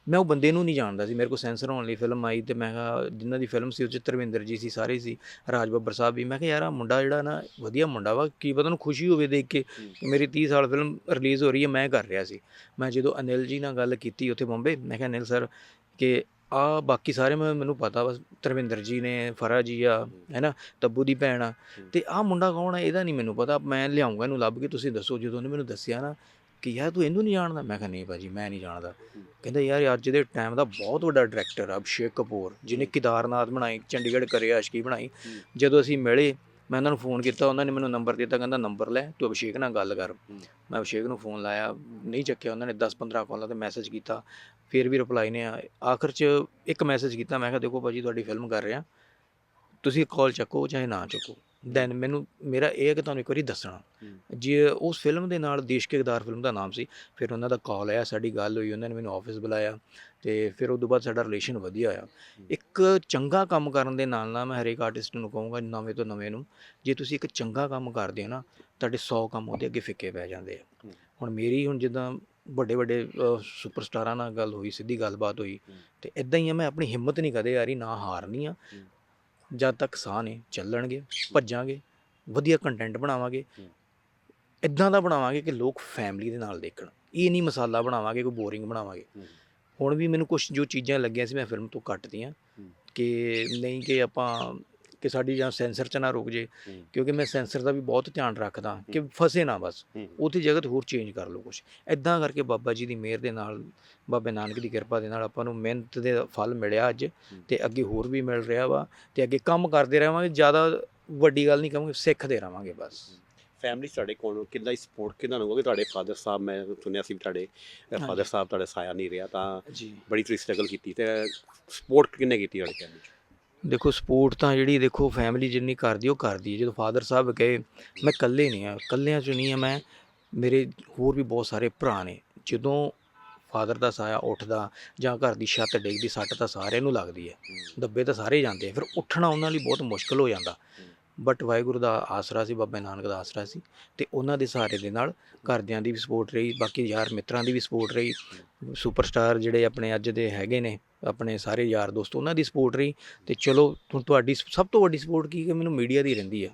ਮੈਂ ਉਹ ਬੰਦੇ ਨੂੰ ਨਹੀਂ ਜਾਣਦਾ ਸੀ ਮੇਰੇ ਕੋਲ ਸੈਂਸਰ ਹੋਣ ਲਈ ਫਿਲਮ ਆਈ ਤੇ ਮੈਂ ਕਿਹਾ ਜਿਨ੍ਹਾਂ ਦੀ ਫਿਲਮ ਸੀ ਉਹ 'ਚ ਧਰਮਿੰਦਰ ਜੀ ਸੀ ਸਾਰੇ ਸੀ ਰਾਜ ਬੱਬਰ ਸਾਹਿਬ ਵੀ ਮੈਂ ਕਿਹਾ ਯਾਰ ਆ ਮੁੰਡਾ ਜਿਹੜਾ ਨਾ ਵਧੀਆ ਮੁੰਡਾ ਵਾ ਕੀ ਪਤਾ ਉਹਨੂੰ ਖੁਸ਼ੀ ਹੋਵੇ ਦੇਖ ਕੇ। ਕਿ ਮੇਰੀ 30 ਸਾਲ ਫਿਲਮ ਰਿਲੀਜ਼ ਹੋ ਰਹੀ ਹੈ ਮੈਂ ਕਰ ਰਿਹਾ ਸੀ ਮੈਂ ਜਦੋਂ ਅਨਿਲ ਜੀ ਨਾਲ ਗੱਲ ਕੀਤੀ ਉੱਥੇ ਬੰਬੇ ਮੈਂ ਕਿਹਾ ਅਨਿਲ ਸਰ ਕਿ ਆ ਬਾਕੀ ਸਾਰੇ ਮੈਨੂੰ ਪਤਾ ਵਾ ਧਰਮਿੰਦਰ ਜੀ ਨੇ ਫਰਾ ਜੀ ਆ ਹੈਨਾ ਤੱਬੂ ਦੀ ਭੈਣ ਆ। ਤੇ ਆ ਮੁੰਡਾ ਕੌਣ ਹੈ ਇਹਦਾ ਨਹੀਂ ਮੈਨੂੰ ਪਤਾ ਮੈਂ ਲਿਆਉਂਗਾ ਇਹਨੂੰ ਲੱਭ ਕੇ ਤੁਸੀਂ ਦੱਸੋ ਜਦੋਂ ਉਹਨੇ ਮੈਨੂੰ ਦੱਸਿਆ ਨਾ ਕਿ ਯਾਰ ਤੂੰ ਇਹਨੂੰ ਨਹੀਂ ਜਾਣਦਾ? ਮੈਂ ਕਿਹਾ ਨਹੀਂ ਭਾਜੀ ਮੈਂ ਨਹੀਂ ਜਾਣਦਾ। ਕਹਿੰਦਾ ਯਾਰ ਅੱਜ ਦੇ ਟਾਈਮ ਦਾ ਬਹੁਤ ਵੱਡਾ ਡਾਇਰੈਕਟਰ ਆ ਅਭਿਸ਼ੇਕ ਕਪੂਰ ਜਿਹਨੇ ਕੇਦਾਰਨਾਥ ਬਣਾਈ ਚੰਡੀਗੜ੍ਹ ਕਰੇ ਆਸ਼ਕੀ ਬਣਾਈ। ਜਦੋਂ ਅਸੀਂ ਮਿਲੇ ਮੈਂ ਉਹਨਾਂ ਨੂੰ ਫੋਨ ਕੀਤਾ ਉਹਨਾਂ ਨੇ ਮੈਨੂੰ ਨੰਬਰ ਦਿੱਤਾ ਕਹਿੰਦਾ ਨੰਬਰ ਲੈ ਤੂੰ ਅਭਿਸ਼ੇਕ ਨਾਲ ਗੱਲ ਕਰ। ਮੈਂ ਅਭਿਸ਼ੇਕ ਨੂੰ ਫੋਨ ਲਾਇਆ ਨਹੀਂ ਚੱਕਿਆ ਉਹਨਾਂ ਨੇ 10-15 ਕਾਲਾਂ ਤੇ ਮੈਸੇਜ ਕੀਤਾ। ਫਿਰ ਵੀ ਰਿਪਲਾਈ ਨੇ ਆ- ਆਖਰ 'ਚ ਇੱਕ ਮੈਸੇਜ ਕੀਤਾ ਮੈਂ ਕਿਹਾ ਦੇਖੋ ਭਾਜੀ ਤੁਹਾਡੀ ਫਿਲਮ ਕਰ ਰਿਹਾ। ਤੁਸੀਂ ਕਾਲ ਚੱਕੋ ਚਾਹੇ ਨਾ ਚੱਕੋ। ਦੈਨ ਮੈਨੂੰ ਮੇਰਾ ਇਹ ਹੈ ਕਿ ਤੁਹਾਨੂੰ ਇੱਕ ਵਾਰੀ ਦੱਸਣਾ ਜੇ ਉਸ ਫਿਲਮ ਦੇ ਨਾਲ ਦੇਸ਼ ਕੇ ਗਦਾਰ ਫਿਲਮ ਦਾ ਨਾਮ ਸੀ ਫਿਰ ਉਹਨਾਂ ਦਾ ਕਾਲ ਆਇਆ ਸਾਡੀ ਗੱਲ ਹੋਈ ਉਹਨਾਂ ਨੇ ਮੈਨੂੰ ਆਫਿਸ ਬੁਲਾਇਆ ਤੇ ਫਿਰ ਉਸ ਤੋਂ ਬਾਅਦ ਸਾਡਾ ਰਿਲੇਸ਼ਨ ਵਧੀਆ ਆ ਇੱਕ ਚੰਗਾ ਕੰਮ ਕਰਨ ਦੇ ਨਾਲ ਨਾਲ ਮੈਂ ਹਰੇਕ ਆਰਟਿਸਟ ਨੂੰ ਕਹੂੰਗਾ ਨਵੇਂ ਤੋਂ ਨਵੇਂ ਨੂੰ ਜੇ ਤੁਸੀਂ ਇੱਕ ਚੰਗਾ ਕੰਮ ਕਰਦੇ ਹੋ ਨਾ ਤੁਹਾਡੇ 100 ਕੰਮ ਉਹਦੇ ਅੱਗੇ ਫਿੱਕੇ ਪੈ ਜਾਂਦੇ ਆ। ਹੁਣ ਮੇਰੀ ਹੁਣ ਜਿੱਦਾਂ ਵੱਡੇ ਵੱਡੇ ਸੁਪਰਸਟਾਰਾਂ ਨਾਲ ਗੱਲ ਹੋਈ ਸਿੱਧੀ ਗੱਲਬਾਤ ਹੋਈ। ਤੇ ਇਦਾਂ ਹੀ ਆ ਮੈਂ ਆਪਣੀ ਹਿੰਮਤ ਨਹੀਂ ਕਦੇ ਹਾਰੀ ਨਾ ਹਾਰਨੀ ਆ। ਜਦ ਤੱਕ ਸਾਹ ਨੇ ਚੱਲਣਗੇ ਭੱਜਾਂਗੇ ਵਧੀਆ ਕੰਟੈਂਟ ਬਣਾਵਾਂਗੇ। ਇਦਾਂ ਦਾ ਬਣਾਵਾਂਗੇ ਕਿ ਲੋਕ ਫੈਮਿਲੀ ਦੇ ਨਾਲ ਦੇਖਣ ਇਹ ਨਹੀਂ ਮਸਾਲਾ ਬਣਾਵਾਂਗੇ ਕੋਈ ਬੋਰਿੰਗ ਬਣਾਵਾਂਗੇ। ਹੁਣ ਵੀ ਮੈਨੂੰ ਕੁਝ ਜੋ ਚੀਜ਼ਾਂ ਲੱਗੀਆਂ ਸੀ ਮੈਂ ਫਿਲਮ ਤੋਂ ਕੱਟਤੀਆਂ ਹੂੰ। ਕਿ ਨਹੀਂ ਕਿ ਆਪਾਂ ਕਿ ਸਾਡੀ ਜਾਂ ਸੈਂਸਰ ਚ ਨਾ ਰੁਕ ਜੇ। ਕਿਉਂਕਿ ਮੈਂ ਸੈਂਸਰ ਦਾ ਵੀ ਬਹੁਤ ਧਿਆਨ ਰੱਖਦਾ ਕਿ ਫਸੇ ਨਾ ਬਸ। ਹੂੰ। ਉਹਦੀ ਜਗ੍ਹਾ ਤੇ ਹੋਰ ਚੇਂਜ ਕਰ ਲਓ ਕੁਝ ਐਦਾਂ ਕਰਕੇ ਬਾਬਾ ਜੀ ਦੀ ਮਿਹਰ ਦੇ ਨਾਲ ਬਾਬੇ ਨਾਨਕ ਦੀ ਕਿਰਪਾ ਦੇ ਨਾਲ ਆਪਾਂ ਨੂੰ ਮਿਹਨਤ ਦੇ ਫਲ ਮਿਲਿਆ ਅੱਜ ਤੇ ਅੱਗੇ ਹੋਰ ਵੀ ਮਿਲ ਰਿਹਾ ਵਾ ਤੇ ਅੱਗੇ ਕੰਮ ਕਰਦੇ ਰਹਾਂਗੇ ਜ਼ਿਆਦਾ ਵੱਡੀ ਗੱਲ ਨਹੀਂ ਕਹਾਂਗੇ ਸਿੱਖਦੇ ਰਹਾਂਗੇ ਬਸ। ਫੈਮਿਲੀ ਤੁਹਾਡੇ ਕੋਲ ਕਿੰਨਾ ਹੀ ਸਪੋਰਟ ਕਿੰਨਾ ਨੂੰ ਕਿਉਂਕਿ ਤੁਹਾਡੇ ਫਾਦਰ ਸਾਹਿਬ ਮੈਂ ਸੁਣਿਆ ਸੀ ਤੁਹਾਡੇ ਫਾਦਰ। ਸਾਹਿਬ ਤੁਹਾਡੇ ਸਾਇਆ ਨਹੀਂ ਰਿਹਾ ਤਾਂ ਜੀ। ਬੜੀ ਤੁਸੀਂ ਸਟਰਗਲ ਕੀਤੀ ਤੇ ਸਪੋਰਟ ਕਿੰਨੇ ਕੀਤੀ ਤੁਹਾਡੇ ਫੈਮਿਲੀ ਦੇਖੋ ਸਪੋਰਟ ਤਾਂ ਜਿਹੜੀ ਦੇਖੋ ਫੈਮਿਲੀ ਜਿੰਨੀ ਕਰਦੀ ਉਹ ਕਰਦੀ ਹੈ ਜਦੋਂ ਫਾਦਰ ਸਾਹਿਬ ਗਏ, ਮੈਂ ਇਕੱਲੇ ਨਹੀਂ ਆ, ਇਕੱਲਿਆਂ ਚ ਨਹੀਂ ਆ, ਮੈਂ, ਮੇਰੇ ਹੋਰ ਵੀ ਬਹੁਤ ਸਾਰੇ ਭਰਾ ਨੇ। ਜਦੋਂ ਫਾਦਰ ਦਾ ਸਾਇਆ ਉੱਠਦਾ ਜਾਂ ਘਰ ਦੀ ਛੱਤ ਡਿੱਗਦੀ, ਸੱਟ ਤਾਂ ਸਾਰਿਆਂ ਨੂੰ ਲੱਗਦੀ ਹੈ ਦੱਬੇ ਤਾਂ ਸਾਰੇ ਜਾਂਦੇ ਆ। ਫਿਰ ਉੱਠਣਾ ਉਹਨਾਂ ਲਈ ਬਹੁਤ ਮੁਸ਼ਕਲ ਹੋ ਜਾਂਦਾ। ਬਟ ਵਾਹਿਗੁਰੂ ਦਾ ਆਸਰਾ ਸੀ, ਬਾਬਾ ਨਾਨਕ ਦਾ ਆਸਰਾ ਸੀ। ਤੇ ਉਹਨਾਂ ਦੇ ਸਹਾਰੇ ਦੇ ਨਾਲ ਘਰਦਿਆਂ ਦੀ ਵੀ ਸਪੋਰਟ ਰਹੀ, ਬਾਕੀ ਯਾਰ ਮਿੱਤਰਾਂ ਦੀ ਵੀ ਸਪੋਰਟ ਰਹੀ। ਸੁਪਰਸਟਾਰ ਜਿਹੜੇ ਆਪਣੇ ਅੱਜ ਦੇ ਹੈਗੇ ਨੇ ਆਪਣੇ ਸਾਰੇ ਯਾਰ ਦੋਸਤ, ਉਹਨਾਂ ਦੀ ਸਪੋਰਟ ਰਹੀ ਤੇ ਚਲੋ ਹੁਣ ਤੁਹਾਡੀ ਸਭ ਤੋਂ ਵੱਡੀ ਸਪੋਰਟ ਕੀ ਕਿ ਮੈਨੂੰ ਮੀਡੀਆ ਦੀ ਰਹਿੰਦੀ ਆ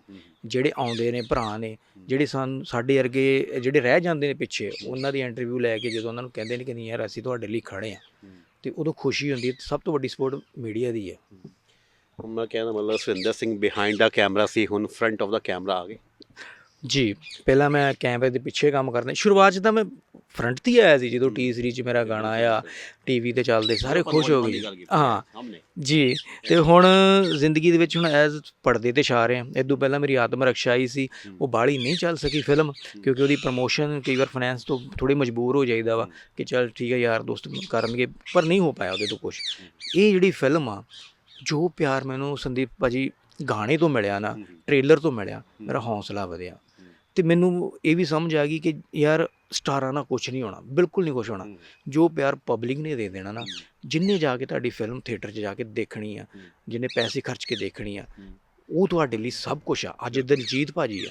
ਜਿਹੜੇ ਆਉਂਦੇ ਨੇ, ਭਰਾ ਨੇ, ਜਿਹੜੇ ਸਾਨੂੰ, ਸਾਡੇ ਵਰਗੇ, ਜਿਹੜੇ ਰਹਿ ਜਾਂਦੇ ਨੇ ਪਿੱਛੇ, ਉਹਨਾਂ ਦੀ ਇੰਟਰਵਿਊ ਲੈ ਕੇ ਜਦੋਂ ਉਹਨਾਂ ਨੂੰ ਕਹਿੰਦੇ ਨੇ ਕਿ ਨਹੀਂ ਯਾਰ, ਅਸੀਂ ਤੁਹਾਡੇ ਲਈ ਖੜੇ ਆ ਤੇ ਉਦੋਂ ਖੁਸ਼ੀ ਹੁੰਦੀ ਹੈ, ਸਭ ਤੋਂ ਵੱਡੀ ਸਪੋਰਟ ਮੀਡੀਆ ਦੀ ਹੈ। ਹੁਣ ਮੈਂ ਕਹਿੰਦਾ ਮਤਲਬ, ਸੁਰਿੰਦਰ ਸਿੰਘ ਬਿਹਾਈਂਡ ਦਾ ਕੈਮਰਾ ਸੀ, ਹੁਣ ਫਰੰਟ ਆਫ ਦਾ ਕੈਮਰਾ ਆ ਗਏ। ਜੀ। ਪਹਿਲਾਂ ਮੈਂ ਕੈਮਰੇ ਦੇ ਪਿੱਛੇ ਕੰਮ ਕਰਦਾ ਸ਼ੁਰੂਆਤ 'ਚ ਤਾਂ ਮੈਂ ਫਰੰਟ ਤੇ ਹੀ ਆਇਆ ਸੀ ਜਦੋਂ ਟੀ ਸੀਰੀਜ਼ 'ਚ ਮੇਰਾ ਗਾਣਾ ਆਇਆ ਟੀਵੀ ਤੇ ਚੱਲਦੇ ਸਾਰੇ ਖੁਸ਼ ਹੋ ਗਏ। ਹਾਂ। ਜੀ ਤੇ ਹੁਣ ਜ਼ਿੰਦਗੀ ਦੇ ਵਿੱਚ ਹੁਣ ਐਜ਼ ਪਰਦੇ ਤੇ ਛਾ ਰਹੇ ਹਾਂ। ਇਦੋਂ ਪਹਿਲਾਂ ਮੇਰੀ ਆਤਮ ਰਕਸ਼ਾ ਆਈ ਸੀ ਉਹ ਬਾਹਲੀ ਨਹੀਂ ਚੱਲ ਸਕੀ ਫਿਲਮ ਕਿਉਂਕਿ ਉਹਦੀ ਪ੍ਰਮੋਸ਼ਨ ਕਈ ਵਾਰ ਫਾਈਨੈਂਸ ਤੋਂ ਥੋੜੀ ਮਜਬੂਰ ਹੋ ਜਾਈਦਾ ਵਾ ਕਿ ਚੱਲ ਠੀਕ ਹੈ ਯਾਰ ਦੋਸਤ ਕਰਨਗੇ ਪਰ ਨਹੀਂ ਹੋ ਪਾਇਆ ਉਹਦੇ ਤੋਂ ਕੁਝ ਇਹ ਜਿਹੜੀ ਫਿਲਮ ਆ ਜੋ ਪਿਆਰ ਮੈਨੂੰ ਸੰਦੀਪ ਭਾਜੀ ਗਾਣੇ ਤੋਂ ਮਿਲਿਆ ਨਾ ਟ੍ਰੇਲਰ ਤੋਂ ਮਿਲਿਆ ਮੇਰਾ ਹੌਸਲਾ ਵਧਿਆ। ਤੇ ਮੈਨੂੰ ਇਹ ਵੀ ਸਮਝ ਆ ਗਈ ਕਿ ਯਾਰ ਸਟਾਰਾਂ ਨਾਲ ਕੁਝ ਨਹੀਂ ਹੋਣਾ ਬਿਲਕੁਲ ਨਹੀਂ ਕੁਝ ਹੋਣਾ। ਜੋ ਪਿਆਰ ਪਬਲਿਕ ਨੇ ਦੇ ਦੇਣਾ ਨਾ ਜਿੰਨੇ ਜਾ ਕੇ ਤੁਹਾਡੀ ਫਿਲਮ ਥੀਏਟਰ 'ਚ ਜਾ ਕੇ ਦੇਖਣੀ ਆ ਜਿੰਨੇ ਪੈਸੇ ਖਰਚ ਕੇ ਦੇਖਣੀ ਆ ਉਹ ਤੁਹਾਡੇ ਲਈ ਸਭ ਕੁਝ ਆ। ਅੱਜ ਦਿਲਜੀਤ ਭਾਜੀ ਆ।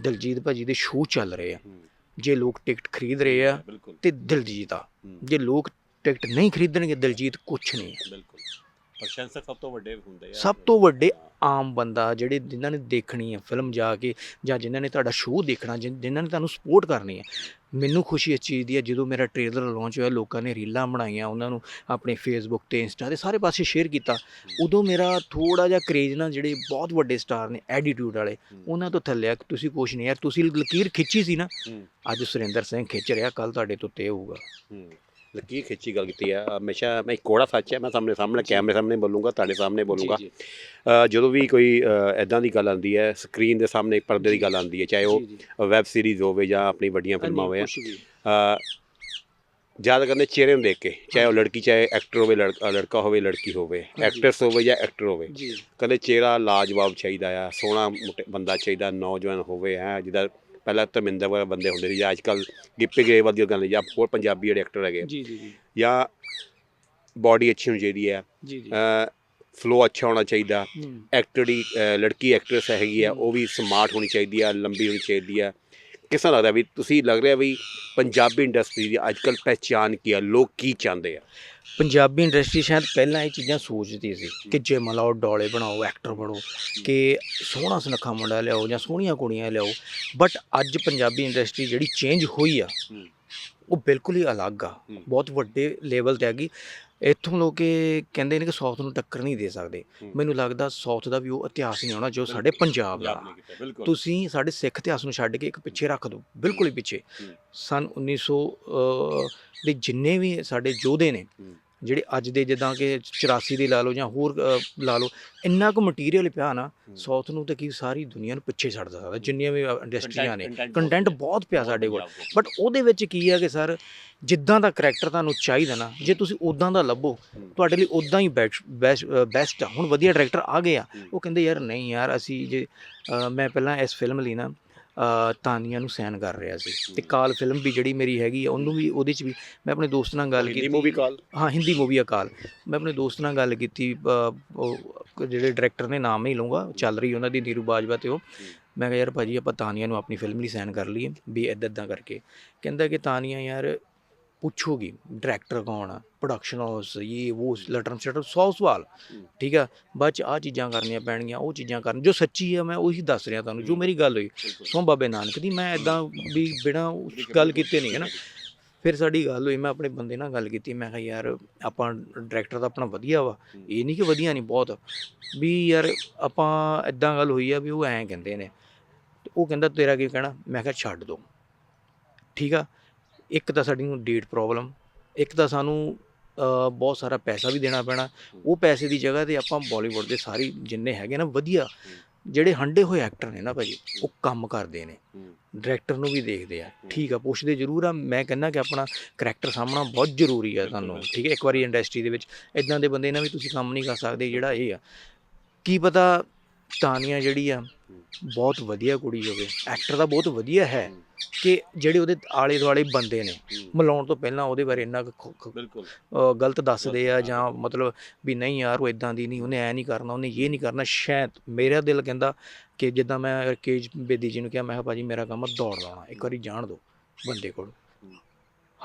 ਦਿਲਜੀਤ ਭਾਜੀ ਦੇ ਸ਼ੋਅ ਚੱਲ ਰਹੇ ਆ। ਜੇ ਲੋਕ ਟਿਕਟ ਖਰੀਦ ਰਹੇ ਆ ਤੇ ਦਿਲਜੀਤ ਆ। ਜੇ ਲੋਕ ਟਿਕਟ ਨਹੀਂ ਖਰੀਦਣਗੇ ਦਿਲਜੀਤ ਕੁਝ ਨਹੀਂ ਬਿਲਕੁਲ। ਪ੍ਰਸ਼ੰਸਕ ਸਭ ਤੋਂ ਵੱਡੇ ਹੁੰਦੇ ਆ ਸਭ ਤੋਂ ਵੱਡੇ ਆਮ ਬੰਦਾ ਜਿਹੜੇ ਜਿਨ੍ਹਾਂ ਨੇ ਦੇਖਣੀ ਹੈ ਫਿਲਮ ਜਾ ਕੇ ਜਾਂ ਜਿਨ੍ਹਾਂ ਨੇ ਤੁਹਾਡਾ ਸ਼ੋਅ ਦੇਖਣਾ ਜਿਨ- ਜਿਨ੍ਹਾਂ ਨੇ ਤੁਹਾਨੂੰ ਸਪੋਰਟ ਕਰਨੀ ਹੈ ਮੈਨੂੰ ਖੁਸ਼ੀ ਇਸ ਚੀਜ਼ ਦੀ ਹੈ ਜਦੋਂ ਮੇਰਾ ਟ੍ਰੇਲਰ ਲਾਂਚ ਹੋਇਆ ਲੋਕਾਂ ਨੇ ਰੀਲਾਂ ਬਣਾਈਆਂ ਉਹਨਾਂ ਨੂੰ ਆਪਣੇ ਫੇਸਬੁੱਕ ਤੇ ਇੰਸਟਾ ਤੇ ਸਾਰੇ ਪਾਸੇ ਸ਼ੇਅਰ ਕੀਤਾ ਉਦੋਂ ਮੇਰਾ ਥੋੜਾ ਜਿਹਾ ਕਰੇਜ ਨਾਲ ਜਿਹੜੇ ਬਹੁਤ ਵੱਡੇ ਸਟਾਰ ਨੇ ਐਟੀਟਿਊਡ ਵਾਲੇ ਉਹਨਾਂ ਤੋਂ ਥੱਲੇ ਆ ਕਿ ਤੁਸੀਂ ਕੁਛ ਨਹੀਂ ਯਾਰ ਤੁਸੀਂ ਲਕੀਰ ਖਿੱਚੀ ਸੀ ਨਾ ਹੂੰ। ਅੱਜ ਸੁਰਿੰਦਰ ਸਿੰਘ ਖਿੱਚ ਰਿਹਾ ਕੱਲ ਤੁਹਾਡੇ ਤੋਂ ਤੇ ਹੋਊਗਾ। ਹੂੰ। ਲਕੀ ਖਿੱਚੀ ਗੱਲ ਕੀਤੀ ਹੈ। ਹਮੇਸ਼ਾ ਮੈਂ ਇੱਕ ਕੋੜਾ ਸੱਚ ਹੈ ਮੈਂ ਸਾਹਮਣੇ ਸਾਹਮਣੇ ਕੈਮਰੇ ਸਾਹਮਣੇ ਬੋਲੂੰਗਾ ਤੁਹਾਡੇ ਸਾਹਮਣੇ ਬੋਲੂੰਗਾ। ਜਦੋਂ ਵੀ ਕੋਈ ਐਦਾਂ ਦੀ ਗੱਲ ਆਉਂਦੀ ਹੈ ਸਕਰੀਨ ਦੇ ਸਾਹਮਣੇ ਪਰਦੇ ਦੀ ਗੱਲ ਆਉਂਦੀ ਹੈ ਚਾਹੇ ਉਹ ਵੈਬ ਸੀਰੀਜ਼ ਹੋਵੇ ਜਾਂ ਆਪਣੀ ਵੱਡੀਆਂ ਫਿਲਮਾਂ ਹੋਵੇ। ਜ਼ਿਆਦਾ ਕਰਨੇ ਚਿਹਰੇ ਨੂੰ ਦੇਖ ਕੇ ਚਾਹੇ ਉਹ ਲੜਕੀ ਚਾਹੇ ਐਕਟਰ ਹੋਵੇ ਲੜਕਾ ਲੜਕਾ ਹੋਵੇ ਲੜਕੀ ਹੋਵੇ ਐਕਟਰਸ ਹੋਵੇ ਜਾਂ ਐਕਟਰ ਹੋਵੇ। ਕਦੇ ਚਿਹਰਾ ਲਾਜਵਾਬ ਚਾਹੀਦਾ ਆ ਸੋਹਣਾ ਬੰਦਾ ਚਾਹੀਦਾ ਨੌਜਵਾਨ ਹੋਵੇ ਹੈ ਜਿਹਦਾ ਪਹਿਲਾਂ ਧਰਮਿੰਦਰ ਵਗੈਰਾ ਬੰਦੇ ਹੁੰਦੇ ਸੀ ਜਾਂ ਅੱਜ ਕੱਲ ਗਿੱਪੀ ਗਰੇਵਾਲ ਦੀ ਗੱਲ ਜਾਂ ਹੋਰ ਪੰਜਾਬੀ ਜਿਹੜੇ ਐਕਟਰ ਹੈਗੇ ਜੀ ਜੀ ਜੀ। ਜਾਂ ਬਾਡੀ ਅੱਛੀ ਹੋਣੀ ਚਾਹੀਦੀ ਹੈ। ਜੀ ਜੀ। ਫਲੋ ਅੱਛਾ ਹੋਣਾ ਚਾਹੀਦਾ। ਐਕਟਰ ਦੀ ਲੜਕੀ ਐਕਟਰਸ ਹੈਗੀ ਆ ਉਹ ਵੀ ਸਮਾਰਟ ਹੋਣੀ ਚਾਹੀਦੀ ਆ ਲੰਬੀ ਹੋਣੀ ਚਾਹੀਦੀ ਆ। ਕਿਸ ਤਰ੍ਹਾਂ ਲੱਗਦਾ ਵੀ ਤੁਸੀਂ ਲੱਗ ਰਿਹਾ ਵੀ ਪੰਜਾਬੀ ਇੰਡਸਟਰੀ ਦੀ ਅੱਜ ਕੱਲ ਪਹਿਚਾਨ ਕੀ ਆ ਲੋਕ ਕੀ ਚਾਹੁੰਦੇ ਆ? ਪੰਜਾਬੀ ਇੰਡਸਟਰੀ ਸ਼ਾਇਦ ਪਹਿਲਾਂ ਇਹ ਚੀਜ਼ਾਂ ਸੋਚਦੀ ਸੀ ਕਿ ਜੇ ਮਲਾਓ ਡੋਲੇ ਬਣਾਓ ਐਕਟਰ ਬਣੋ ਕਿ ਸੋਹਣਾ ਸੁਨੱਖਾ ਮੁੰਡਾ ਲਿਆਓ ਜਾਂ ਸੋਹਣੀਆਂ ਕੁੜੀਆਂ ਲਿਆਓ ਬਟ ਅੱਜ ਪੰਜਾਬੀ ਇੰਡਸਟਰੀ ਜਿਹੜੀ ਚੇਂਜ ਹੋਈ ਆ ਉਹ ਬਿਲਕੁਲ ਹੀ ਅਲੱਗ ਆ। ਬਹੁਤ ਵੱਡੇ ਲੈਵਲ ਤੇ ਹੈਗੀ। ਇੱਥੋਂ ਲੋਕ ਕਹਿੰਦੇ ਨੇ ਕਿ ਸਾਊਥ ਨੂੰ ਟੱਕਰ ਨਹੀਂ ਦੇ ਸਕਦੇ। ਮੈਨੂੰ ਲੱਗਦਾ ਸਾਊਥ ਦਾ ਵੀ ਉਹ ਇਤਿਹਾਸ ਨਹੀਂ ਆਉਣਾ ਜੋ ਸਾਡੇ ਪੰਜਾਬ ਦਾ ਤੁਸੀਂ ਸਾਡੇ ਸਿੱਖ ਇਤਿਹਾਸ ਨੂੰ ਛੱਡ ਕੇ ਇੱਕ ਪਿੱਛੇ ਰੱਖ ਦਿਓ ਬਿਲਕੁਲ ਹੀ ਪਿੱਛੇ। ਸਨ 1900 ਅਹ, ਦੇ ਜਿੰਨੇ ਵੀ ਸਾਡੇ ਯੋਧੇ ਨੇ। ਜਿਹੜੇ ਅੱਜ ਦੇ ਜਿੱਦਾਂ ਕਿ 84 ਦੇ ਲਾ ਲਓ ਜਾਂ ਹੋਰ ਲਾ ਲਓ ਇੰਨਾ ਕੁ ਮਟੀਰੀਅਲ ਪਿਆ ਨਾ ਸਾਊਥ ਨੂੰ ਤੇ ਕੀ ਸਾਰੀ ਦੁਨੀਆ ਨੂੰ ਪਿੱਛੇ ਛੱਡ ਸਕਦਾ ਜਿੰਨੀਆਂ ਵੀ ਇੰਡਸਟਰੀਆਂ ਨੇ। ਕੰਟੈਂਟ ਬਹੁਤ ਪਿਆ ਸਾਡੇ ਕੋਲ। ਬਟ ਉਹਦੇ ਵਿੱਚ ਕੀ ਹੈ ਕਿ ਸਰ ਜਿੱਦਾਂ ਦਾ ਕਰੈਕਟਰ ਤੁਹਾਨੂੰ ਚਾਹੀਦਾ ਨਾ ਜੇ ਤੁਸੀਂ ਉਦਾਂ ਦਾ ਲੱਭੋ ਤੁਹਾਡੇ ਲਈ ਉਦਾਂ ਹੀ ਬੈਸਟ ਆ। ਹੁਣ ਵਧੀਆ ਡਾਇਰੈਕਟਰ ਆ ਗਏ ਆ। ਉਹ ਕਹਿੰਦੇ ਯਾਰ ਨਹੀਂ ਯਾਰ ਅਸੀਂ ਜੇ ਮੈਂ ਪਹਿਲਾਂ ਇਸ ਫਿਲਮ ਲਈ ਨਾ ਤਾਨੀਆ ਨੂੰ ਸਾਈਨ ਕਰ ਰਿਹਾ ਸੀ। ਤੇ ਕਾਲ ਫਿਲਮ ਵੀ ਜਿਹੜੀ ਮੇਰੀ ਹੈਗੀ ਆ ਉਹਨੂੰ ਵੀ ਉਹਦੇ ਚ ਵੀ ਮੈਂ ਆਪਣੇ ਦੋਸਤ ਨਾਲ ਗੱਲ ਹਿੰਦੀ ਕੀਤੀ। ਮੂਵੀ ਕਾਲ। ਹਾਂ ਹਿੰਦੀ ਮੂਵੀ ਅਕਾਲ ਮੈਂ ਆਪਣੇ ਦੋਸਤ ਨਾਲ ਗੱਲ ਕੀਤੀ ਜਿਹੜੇ ਡਾਇਰੈਕਟਰ ਨੇ ਨਾਮ ਨਹੀਂ ਲਊਂਗਾ ਚੱਲ ਰਹੀ ਉਹਨਾਂ ਦੀ ਨੀਰੂ ਬਾਜਵਾ ਤੇ ਉਹ। ਮੈਂ ਕਿਹਾ ਯਾਰ ਭਾਜੀ ਆਪਾਂ ਤਾਨੀਆ ਨੂੰ ਆਪਣੀ ਫਿਲਮ ਲਈ ਸਾਈਨ ਕਰ ਲਈਏ ਵੀ ਇੱਦਾਂ ਇੱਦਾਂ ਕਰਕੇ। ਕਹਿੰਦਾ ਕਿ ਤਾਨੀਆ ਯਾਰ ਪੁੱਛੋਗੀ ਡਾਇਰੈਕਟਰ ਕੌਣ ਆ ਪ੍ਰੋਡਕਸ਼ਨ ਹਾਊਸ ਇਹ ਉਹ ਲਟਰਮ ਸ਼ਟਰ ਸੌ ਸਵਾਲ। ਠੀਕ ਆ? ਬਾਅਦ ਚ ਆ ਚੀਜ਼ਾਂ ਕਰਨੀਆਂ ਪੈਣਗੀਆਂ ਉਹ ਚੀਜ਼ਾਂ ਕਰਨ ਜੋ ਸੱਚੀ ਆ ਮੈਂ ਉਹੀ ਦੱਸ ਰਿਹਾ ਤੁਹਾਨੂੰ ਜੋ ਮੇਰੀ ਗੱਲ ਹੋਈ। ਸੋ ਬਾਬੇ ਨਾਨਕ ਦੀ ਮੈਂ ਇਦਾਂ ਵੀ ਬਿਨਾਂ ਉਸ ਗੱਲ ਕੀਤੇ ਨਹੀਂ ਹੈ ਨਾ? ਫਿਰ ਸਾਡੀ ਗੱਲ ਹੋਈ ਮੈਂ ਆਪਣੇ ਬੰਦੇ ਨਾਲ ਗੱਲ ਕੀਤੀ ਮੈਂ ਕਿਹਾ ਯਾਰ ਆਪਾਂ ਡਾਇਰੈਕਟਰ ਤਾਂ ਆਪਣਾ ਵਧੀਆ ਵਾ ਇਹ ਨਹੀਂ ਕਿ ਵਧੀਆ ਨਹੀਂ ਬਹੁਤ। ਵੀ ਯਾਰ ਆਪਾਂ ਇਦਾਂ ਗੱਲ ਹੋਈ ਆ ਵੀ ਉਹ ਐਂ ਕਹਿੰਦੇ ਨੇ। ਉਹ ਕਹਿੰਦਾ ਤੇਰਾ ਕੀ ਕਹਿਣਾ? ਮੈਂ ਕਿਹਾ ਛੱਡ ਦੋ। ਠੀਕ ਆ? ਇੱਕ ਤਾਂ ਸਾਡੀ ਨੂੰ ਡੇਟ ਪ੍ਰੋਬਲਮ ਇੱਕ ਤਾਂ ਸਾਨੂੰ ਬਹੁਤ ਸਾਰਾ ਪੈਸਾ ਵੀ ਦੇਣਾ ਪੈਣਾ। ਉਹ ਪੈਸੇ ਦੀ ਜਗ੍ਹਾ ਤੇ ਆਪਾਂ ਬਾਲੀਵੁੱਡ ਦੇ ਸਾਰੇ ਜਿੰਨੇ ਹੈਗੇ ਨਾ ਵਧੀਆ। ਜਿਹੜੇ ਹੰਡੇ ਹੋਏ ਐਕਟਰ ਨੇ ਨਾ ਭਾਜੀ ਉਹ ਕੰਮ ਕਰਦੇ ਨੇ। ਡਾਇਰੈਕਟਰ ਨੂੰ ਵੀ ਦੇਖਦੇ ਆ। ਠੀਕ ਆ ਪੁੱਛਦੇ ਜ਼ਰੂਰ ਆ। ਮੈਂ ਕਹਿੰਦਾ ਕਿ ਆਪਣਾ ਕਰੈਕਟਰ ਸਾਹਮਣਾ ਬਹੁਤ ਜ਼ਰੂਰੀ ਆ ਤੁਹਾਨੂੰ ਠੀਕ ਹੈ ਇੱਕ ਵਾਰੀ ਇੰਡਸਟਰੀ ਦੇ ਵਿੱਚ ਇਦਾਂ ਦੇ ਬੰਦੇ ਨਾਲ ਵੀ ਤੁਸੀਂ ਕੰਮ ਨਹੀਂ ਕਰ ਸਕਦੇ ਜਿਹੜਾ ਇਹ ਆ। ਕੀ ਪਤਾ ਤਾਨੀਆ ਜਿਹੜੀ ਆ ਬਹੁਤ ਵਧੀਆ ਕੁੜੀ ਹੋਵੇ। ਐਕਟਰ ਦਾ ਬਹੁਤ ਵਧੀਆ ਹੈ। ਕਿ ਜਿਹੜੇ ਉਹਦੇ ਆਲੇ ਦੁਆਲੇ ਬੰਦੇ ਨੇ ਮਿਲਾਉਣ ਤੋਂ ਪਹਿਲਾਂ ਉਹਦੇ ਬਾਰੇ ਇੰਨਾ ਬਿਲਕੁਲ। ਗਲਤ ਦੱਸਦੇ ਆ ਜਾਂ ਮਤਲਬ ਵੀ ਨਹੀਂ ਯਾਰ ਉਹ ਇਦਾਂ ਦੀ ਨਹੀਂ ਉਹਨੇ ਐ ਨਹੀਂ ਕਰਨਾ ਉਹਨੇ ਇਹ ਨਹੀਂ ਕਰਨਾ ਸ਼ਾਇਦ ਮੇਰਾ ਦਿਲ ਕਹਿੰਦਾ ਕਿ ਜਿੱਦਾਂ ਮੈਂ ਕੇਜ ਬੇਦੀ ਜੀ ਨੂੰ ਕਿਹਾ ਮੈਂ ਕਿਹਾ ਭਾਜੀ ਮੇਰਾ ਕੰਮ ਦੌੜ ਲਾਉਣਾ ਇੱਕ ਵਾਰੀ ਜਾਣ ਦਿਓ ਬੰਦੇ ਕੋਲ।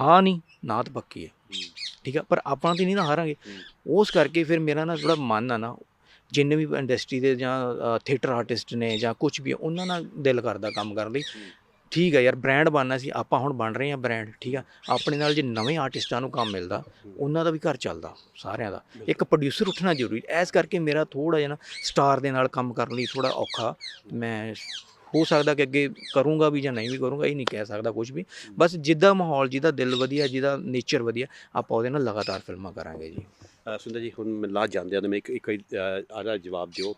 ਹਾਂ। ਨਹੀਂ ਨਾ ਤਾਂ ਪੱਕੀ ਹੈ। ਠੀਕ ਆ ਪਰ ਆਪਾਂ ਤੇ ਨਹੀਂ ਨਾ ਹਾਰਾਂਗੇ। ਉਸ ਕਰਕੇ ਫਿਰ ਮੇਰਾ ਨਾ ਥੋੜਾ ਮਨ ਆ ਨਾ ਜਿੰਨੇ ਵੀ ਇੰਡਸਟਰੀ ਦੇ ਜਾਂ ਥੀਏਟਰ ਆਰਟਿਸਟ ਨੇ ਜਾਂ ਕੁਝ ਵੀ ਉਹਨਾਂ ਨਾਲ ਦਿਲ ਕਰਦਾ ਕੰਮ ਕਰਨ ਲਈ। ਠੀਕ ਆ ਯਾਰ ਬ੍ਰਾਂਡ ਬਣਨਾ ਸੀ, ਆਪਾਂ ਹੁਣ ਬਣ ਰਹੇ ਹਾਂ ਬ੍ਰਾਂਡ ਠੀਕ ਆ। ਆਪਣੇ ਨਾਲ ਜੇ ਨਵੇਂ ਆਰਟਿਸਟਾਂ ਨੂੰ ਕੰਮ ਮਿਲਦਾ, ਉਹਨਾਂ ਦਾ ਵੀ ਘਰ ਚੱਲਦਾ, ਸਾਰਿਆਂ ਦਾ। ਇੱਕ ਪ੍ਰੋਡਿਊਸਰ ਉੱਠਣਾ ਜ਼ਰੂਰੀ, ਐਸ ਕਰਕੇ ਮੇਰਾ ਥੋੜਾ ਜਿਹਾ ਨਾ ਸਟਾਰ ਦੇ ਨਾਲ ਕੰਮ ਕਰਨ ਲਈ ਥੋੜਾ ਔਖਾ। ਮੈਂ ਹੋ ਸਕਦਾ ਕਿ ਅੱਗੇ ਕਰੂੰਗਾ ਵੀ ਜਾਂ ਨਹੀਂ ਵੀ ਕਰੂੰਗਾ ਇਹ ਨਹੀਂ ਕਹਿ ਸਕਦਾ ਕੁਝ ਵੀ। ਬਸ ਜਿੱਦਾਂ ਮਾਹੌਲ ਜਿਹਦਾ ਦਿਲ ਵਧੀਆ ਜਿਹਦਾ ਨੇਚਰ ਵਧੀਆ ਆਪਾਂ ਉਹਦੇ ਨਾਲ ਲਗਾਤਾਰ ਫਿਲਮਾਂ ਕਰਾਂਗੇ ਜੀ। ਸੁੰਦਰ ਜੀ ਹੁਣ ਮੈਂ ਲਾ ਜਾਂਦੇ ਆ ਮੈਂ ਇੱਕ ਇੱਕ ਆਦਾ ਜਵਾਬ ਦਿਓ।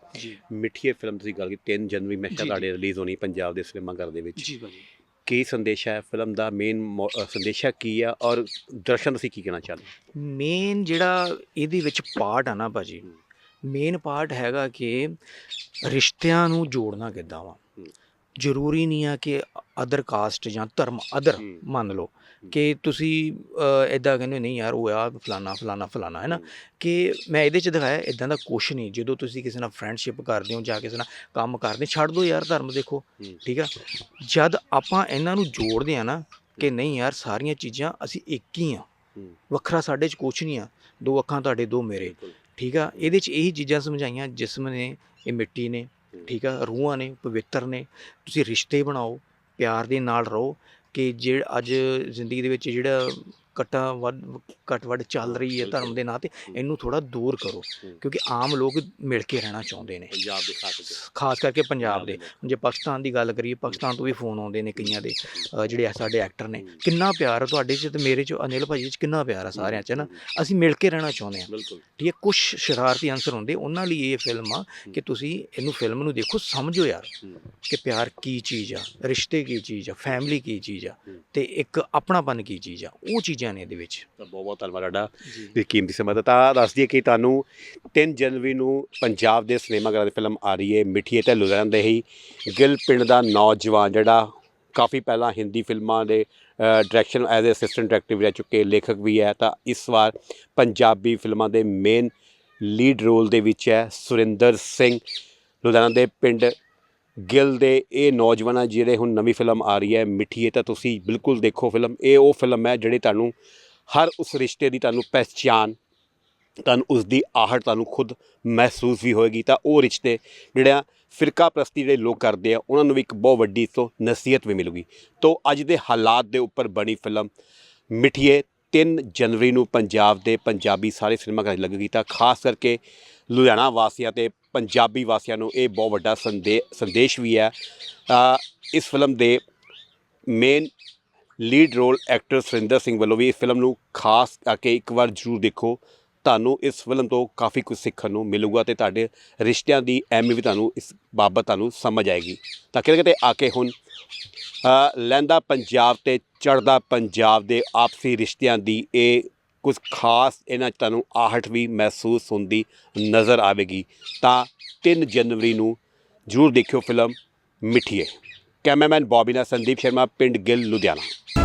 ਮਿੱਠੀਏ ਫਿਲਮ ਤੁਸੀਂ ਗੱਲ ਕੀਤੀ 3 ਜਨਵਰੀ ਮੈਂ ਜੀ। ਤੁਹਾਡੇ ਰਿਲੀਜ਼ ਹੋਣੀ ਪੰਜਾਬ ਦੇ ਸਿਨੇਮਾ ਘਰ ਦੇ ਵਿੱਚ। ਜੀ ਭਾਜੀ। ਕੀ ਸੰਦੇਸ਼ ਹੈ ਫਿਲਮ ਦਾ? ਮੇਨ ਸੰਦੇਸ਼ਾ ਕੀ ਆ ਔਰ ਦਰਸ਼ਨ ਤੁਸੀਂ ਕੀ ਕਹਿਣਾ ਚਾਹੁੰਦੇ ਮੇਨ ਜਿਹੜਾ ਇਹਦੇ ਵਿੱਚ ਪਾਰਟ ਆ ਨਾ ਭਾਜੀ। ਮੇਨ ਪਾਰਟ ਹੈਗਾ ਕਿ ਰਿਸ਼ਤਿਆਂ ਨੂੰ ਜੋੜਨਾ ਕਿੱਦਾਂ ਵਾ। ਜ਼ਰੂਰੀ ਨਹੀਂ ਆ ਕਿ ਅਦਰ ਕਾਸਟ ਜਾਂ ਧਰਮ ਅਦਰ। ਮੰਨ ਲਓ ਕਿ ਤੁਸੀਂ ਇਦਾਂ ਕਹਿੰਦੇ ਹੋ, ਨਹੀਂ ਯਾਰ ਉਹ ਆ ਫਲਾਨਾ ਫਲਾਨਾ ਫਲਾਨਾ ਹੈ ਨਾ? ਕਿ ਮੈਂ ਇਹਦੇ ਚ ਦਿਖਾਇਆ ਇਦਾਂ ਦਾ ਕੁਛ ਨਹੀਂ। ਜਦੋਂ ਤੁਸੀਂ ਕਿਸੇ ਨਾਲ ਫਰੈਂਡਸ਼ਿਪ ਕਰਦੇ ਹੋ ਜਾਂ ਕਿਸੇ ਨਾਲ ਕੰਮ ਕਰਦੇ ਛੱਡ ਦਿਓ ਯਾਰ ਧਰਮ ਦੇਖੋ। ਠੀਕ ਆ? ਜਦ ਆਪਾਂ ਇਹਨਾਂ ਨੂੰ ਜੋੜਦੇ ਆ ਨਾ ਕਿ ਨਹੀਂ ਯਾਰ ਸਾਰੀਆਂ ਚੀਜ਼ਾਂ ਅਸੀਂ ਇੱਕ ਹੀ ਆ। ਵੱਖਰਾ ਸਾਡੇ ਚ ਕੁਛ ਨਹੀਂ ਆ। ਦੋ ਅੱਖਾਂ ਤੁਹਾਡੇ ਦੋ ਮੇਰੇ। ਠੀਕ ਆ? ਇਹਦੇ ਚ ਇਹੀ ਚੀਜ਼ਾਂ ਸਮਝਾਈਆਂ ਜਿਸਮ ਨੇ ਇਹ ਮਿੱਟੀ ਨੇ ਠੀਕ ਆ, ਰੂਹਾਂ ਨੇ, ਪਵਿੱਤਰ ਨੇ, ਤੁਸੀਂ ਰਿਸ਼ਤੇ ਬਣਾਓ, ਪਿਆਰ ਦੇ ਨਾਲ ਰਹੋ ਕਿ ਜਿਹੜਾ ਅੱਜ ਜ਼ਿੰਦਗੀ ਦੇ ਵਿੱਚ ਜਿਹੜਾ ਕਟਾ ਵੱਡ ਕਟ ਵੱਡ ਚੱਲ ਰਹੀ ਹੈ ਧਰਮ ਦੇ ਨਾਂ ਤੇ ਇਹਨੂੰ ਥੋੜਾ ਦੂਰ ਕਰੋ ਕਿਉਂਕਿ ਆਮ ਲੋਕ ਮਿਲ ਕੇ ਰਹਿਣਾ ਚਾਹੁੰਦੇ ਨੇ। ਪੰਜਾਬ ਦੇ ਖਾਸ ਕਰਕੇ। ਖਾਸ ਕਰਕੇ ਪੰਜਾਬ ਦੇ। ਜੇ ਪਾਕਿਸਤਾਨ ਦੀ ਗੱਲ ਕਰੀਏ ਪਾਕਿਸਤਾਨ ਤੋਂ ਵੀ ਫੋਨ ਆਉਂਦੇ ਨੇ ਕਈਆਂ ਦੇ ਜਿਹੜੇ ਸਾਡੇ ਐਕਟਰ ਨੇ। ਕਿੰਨਾ ਪਿਆਰ ਆ ਤੁਹਾਡੇ 'ਚ ਤੇ ਮੇਰੇ 'ਚ ਅਨਿਲ ਭਾਜੀ 'ਚ ਕਿੰਨਾ ਪਿਆਰ ਆ ਸਾਰਿਆਂ 'ਚ ਨਾ? ਅਸੀਂ ਮਿਲ ਕੇ ਰਹਿਣਾ ਚਾਹੁੰਦੇ ਹਾਂ। ਠੀਕ ਹੈ ਕੁਝ ਸ਼ਰਾਰਤੀ ਅੰਸਰ ਹੁੰਦੇ ਉਹਨਾਂ ਲਈ ਇਹ ਫਿਲਮ ਆ ਕਿ ਤੁਸੀਂ ਇਹਨੂੰ ਫਿਲਮ ਨੂੰ ਦੇਖੋ ਸਮਝੋ ਯਾਰ ਕਿ ਪਿਆਰ ਕੀ ਚੀਜ਼ ਆ ਰਿਸ਼ਤੇ ਕੀ ਚੀਜ਼ ਆ ਫੈਮਿਲੀ ਕੀ ਚੀਜ਼ ਆ ਹੂੰ। ਤੇ ਇੱਕ ਆਪਣਾਪਨ ਕੀ ਚੀਜ਼ ਆ ਉਹ ਚੀਜ਼ਾਂ ਨੇ ਇਹਦੇ ਵਿੱਚ। ਤਾਂ ਬਹੁਤ ਬਹੁਤ ਧੰਨਵਾਦ ਤੁਹਾਡਾ ਦੀ ਕੀਮਤੀ ਸਮਾਂ ਦਾ ਤਾਂ ਦੱਸ ਦਈਏ ਕਿ ਤੁਹਾਨੂੰ 3 ਜਨਵਰੀ ਨੂੰ ਪੰਜਾਬ ਦੇ ਸਿਨੇਮਾ ਘਰਾਂ ਦੀ ਫਿਲਮ ਆ ਰਹੀ ਹੈ ਮਿੱਠੀਏ ਤੇ ਲੁਧਿਆਣਾ ਦੇ ਹੀ। ਗਿੱਲ ਪਿੰਡ ਦਾ ਨੌਜਵਾਨ ਜਿਹੜਾ ਕਾਫੀ ਪਹਿਲਾਂ ਹਿੰਦੀ ਫਿਲਮਾਂ ਦੇ ਡਾਇਰੈਕਸ਼ਨ ਐਜ਼ ਅਸਿਸਟੈਂਟ ਡਾਇਰੈਕਟਰ ਵੀ ਰਹਿ ਚੁੱਕੇ ਲੇਖਕ ਵੀ ਹੈ। ਤਾਂ ਇਸ ਵਾਰ ਪੰਜਾਬੀ ਫਿਲਮਾਂ ਦੇ ਮੇਨ ਲੀਡ ਰੋਲ ਦੇ ਵਿੱਚ ਹੈ ਸੁਰਿੰਦਰ ਸਿੰਘ। ਲੁਧਿਆਣਾ ਦੇ ਪਿੰਡ ਗਿੱਲ ਦੇ ਇਹ ਨੌਜਵਾਨਾਂ ਜਿਹੜੇ ਹੁਣ ਨਵੀਂ ਫਿਲਮ ਆ ਰਹੀ ਹੈ ਮਿੱਠੀਏ ਤਾਂ ਤੁਸੀਂ ਬਿਲਕੁਲ ਦੇਖੋ ਫਿਲਮ। ਇਹ ਉਹ ਫਿਲਮ ਹੈ ਜਿਹੜੀ ਤੁਹਾਨੂੰ ਹਰ ਉਸ ਰਿਸ਼ਤੇ ਦੀ ਤੁਹਾਨੂੰ ਪਹਿਚਾਨ ਤੁਹਾਨੂੰ ਉਸ ਦੀ ਆਹਟ ਤੁਹਾਨੂੰ ਖੁਦ ਮਹਿਸੂਸ ਵੀ ਹੋਏਗੀ। ਤਾਂ ਉਹ ਰਿਸ਼ਤੇ ਜਿਹੜਾ ਫਿਰਕਾ ਪ੍ਰਸਤੀ ਜਿਹੜੇ ਲੋਕ ਕਰਦੇ ਆ, ਉਹਨਾਂ ਨੂੰ ਵੀ ਇੱਕ ਬਹੁਤ ਵੱਡੀ ਤੋਂ ਨਸੀਹਤ ਵੀ ਮਿਲੂਗੀ। ਤੋਂ ਅੱਜ ਦੇ ਹਾਲਾਤ ਦੇ ਉੱਪਰ ਬਣੀ ਫਿਲਮ ਮਿੱਠੀਏ 3 ਜਨਵਰੀ ਨੂੰ ਪੰਜਾਬ ਦੇ ਪੰਜਾਬੀ ਸਾਰੇ ਸਿਨੇਮਾ ਘਰਾਂ ਲੱਗੇਗੀ। ਤਾਂ ਖਾਸ ਕਰਕੇ ਲੁਧਿਆਣਾ ਵਾਸੀਆਂ ਤੇ ਪੰਜਾਬੀ ਵਾਸੀਆਂ ਨੂੰ ਇਹ ਬਹੁਤ ਵੱਡਾ ਸੰਦੇ ਸੰਦੇਸ਼ ਵੀ ਹੈ। ਇਸ ਫਿਲਮ ਦੇ main lead role actor Surinder Singh ਵੱਲੋਂ ਵੀ ਇਸ ਫਿਲਮ ਨੂੰ ਖਾਸ ਕਰਕੇ ਇੱਕ ਵਾਰ ਜ਼ਰੂਰ ਦੇਖੋ। ਤੁਹਾਨੂੰ ਇਸ ਫਿਲਮ ਤੋਂ ਕਾਫੀ ਕੁਝ ਸਿੱਖਣ ਨੂੰ ਮਿਲੂਗਾ ਤੇ ਤੁਹਾਡੇ ਰਿਸ਼ਤਿਆਂ ਦੀ ਅਹਿਮੀਅਤ ਵੀ ਤੁਹਾਨੂੰ ਇਸ ਬਾਬਤ ਤੁਹਾਨੂੰ ਸਮਝ ਆਏਗੀ। ਤਾਂ ਕਿਤੇ ਕਿਤੇ ਆ ਕੇ ਹੁਣ ਅ, ਲਹਿੰਦਾ ਪੰਜਾਬ ਤੇ ਚੜ੍ਹਦਾ ਪੰਜਾਬ ਦੇ ਆਪਸੀ ਰਿਸ਼ਤਿਆਂ ਦੀ ਇਹ ਕੁਝ ਖਾਸ ਇਹਨਾਂ 'ਚ ਤੁਹਾਨੂੰ ਆਹਟ ਵੀ ਮਹਿਸੂਸ ਹੁੰਦੀ ਨਜ਼ਰ ਆਵੇਗੀ, ਤਾਂ 3 ਜਨਵਰੀ ਨੂੰ ਜ਼ਰੂਰ ਦੇਖਿਓ ਫਿਲਮ ਮਿੱਠੀਏ। ਕੈਮਰਾਮੈਨ ਬੌਬੀ ਨਾਲ ਸੰਦੀਪ ਸ਼ਰਮਾ, ਪਿੰਡ ਗਿੱਲ, ਲੁਧਿਆਣਾ।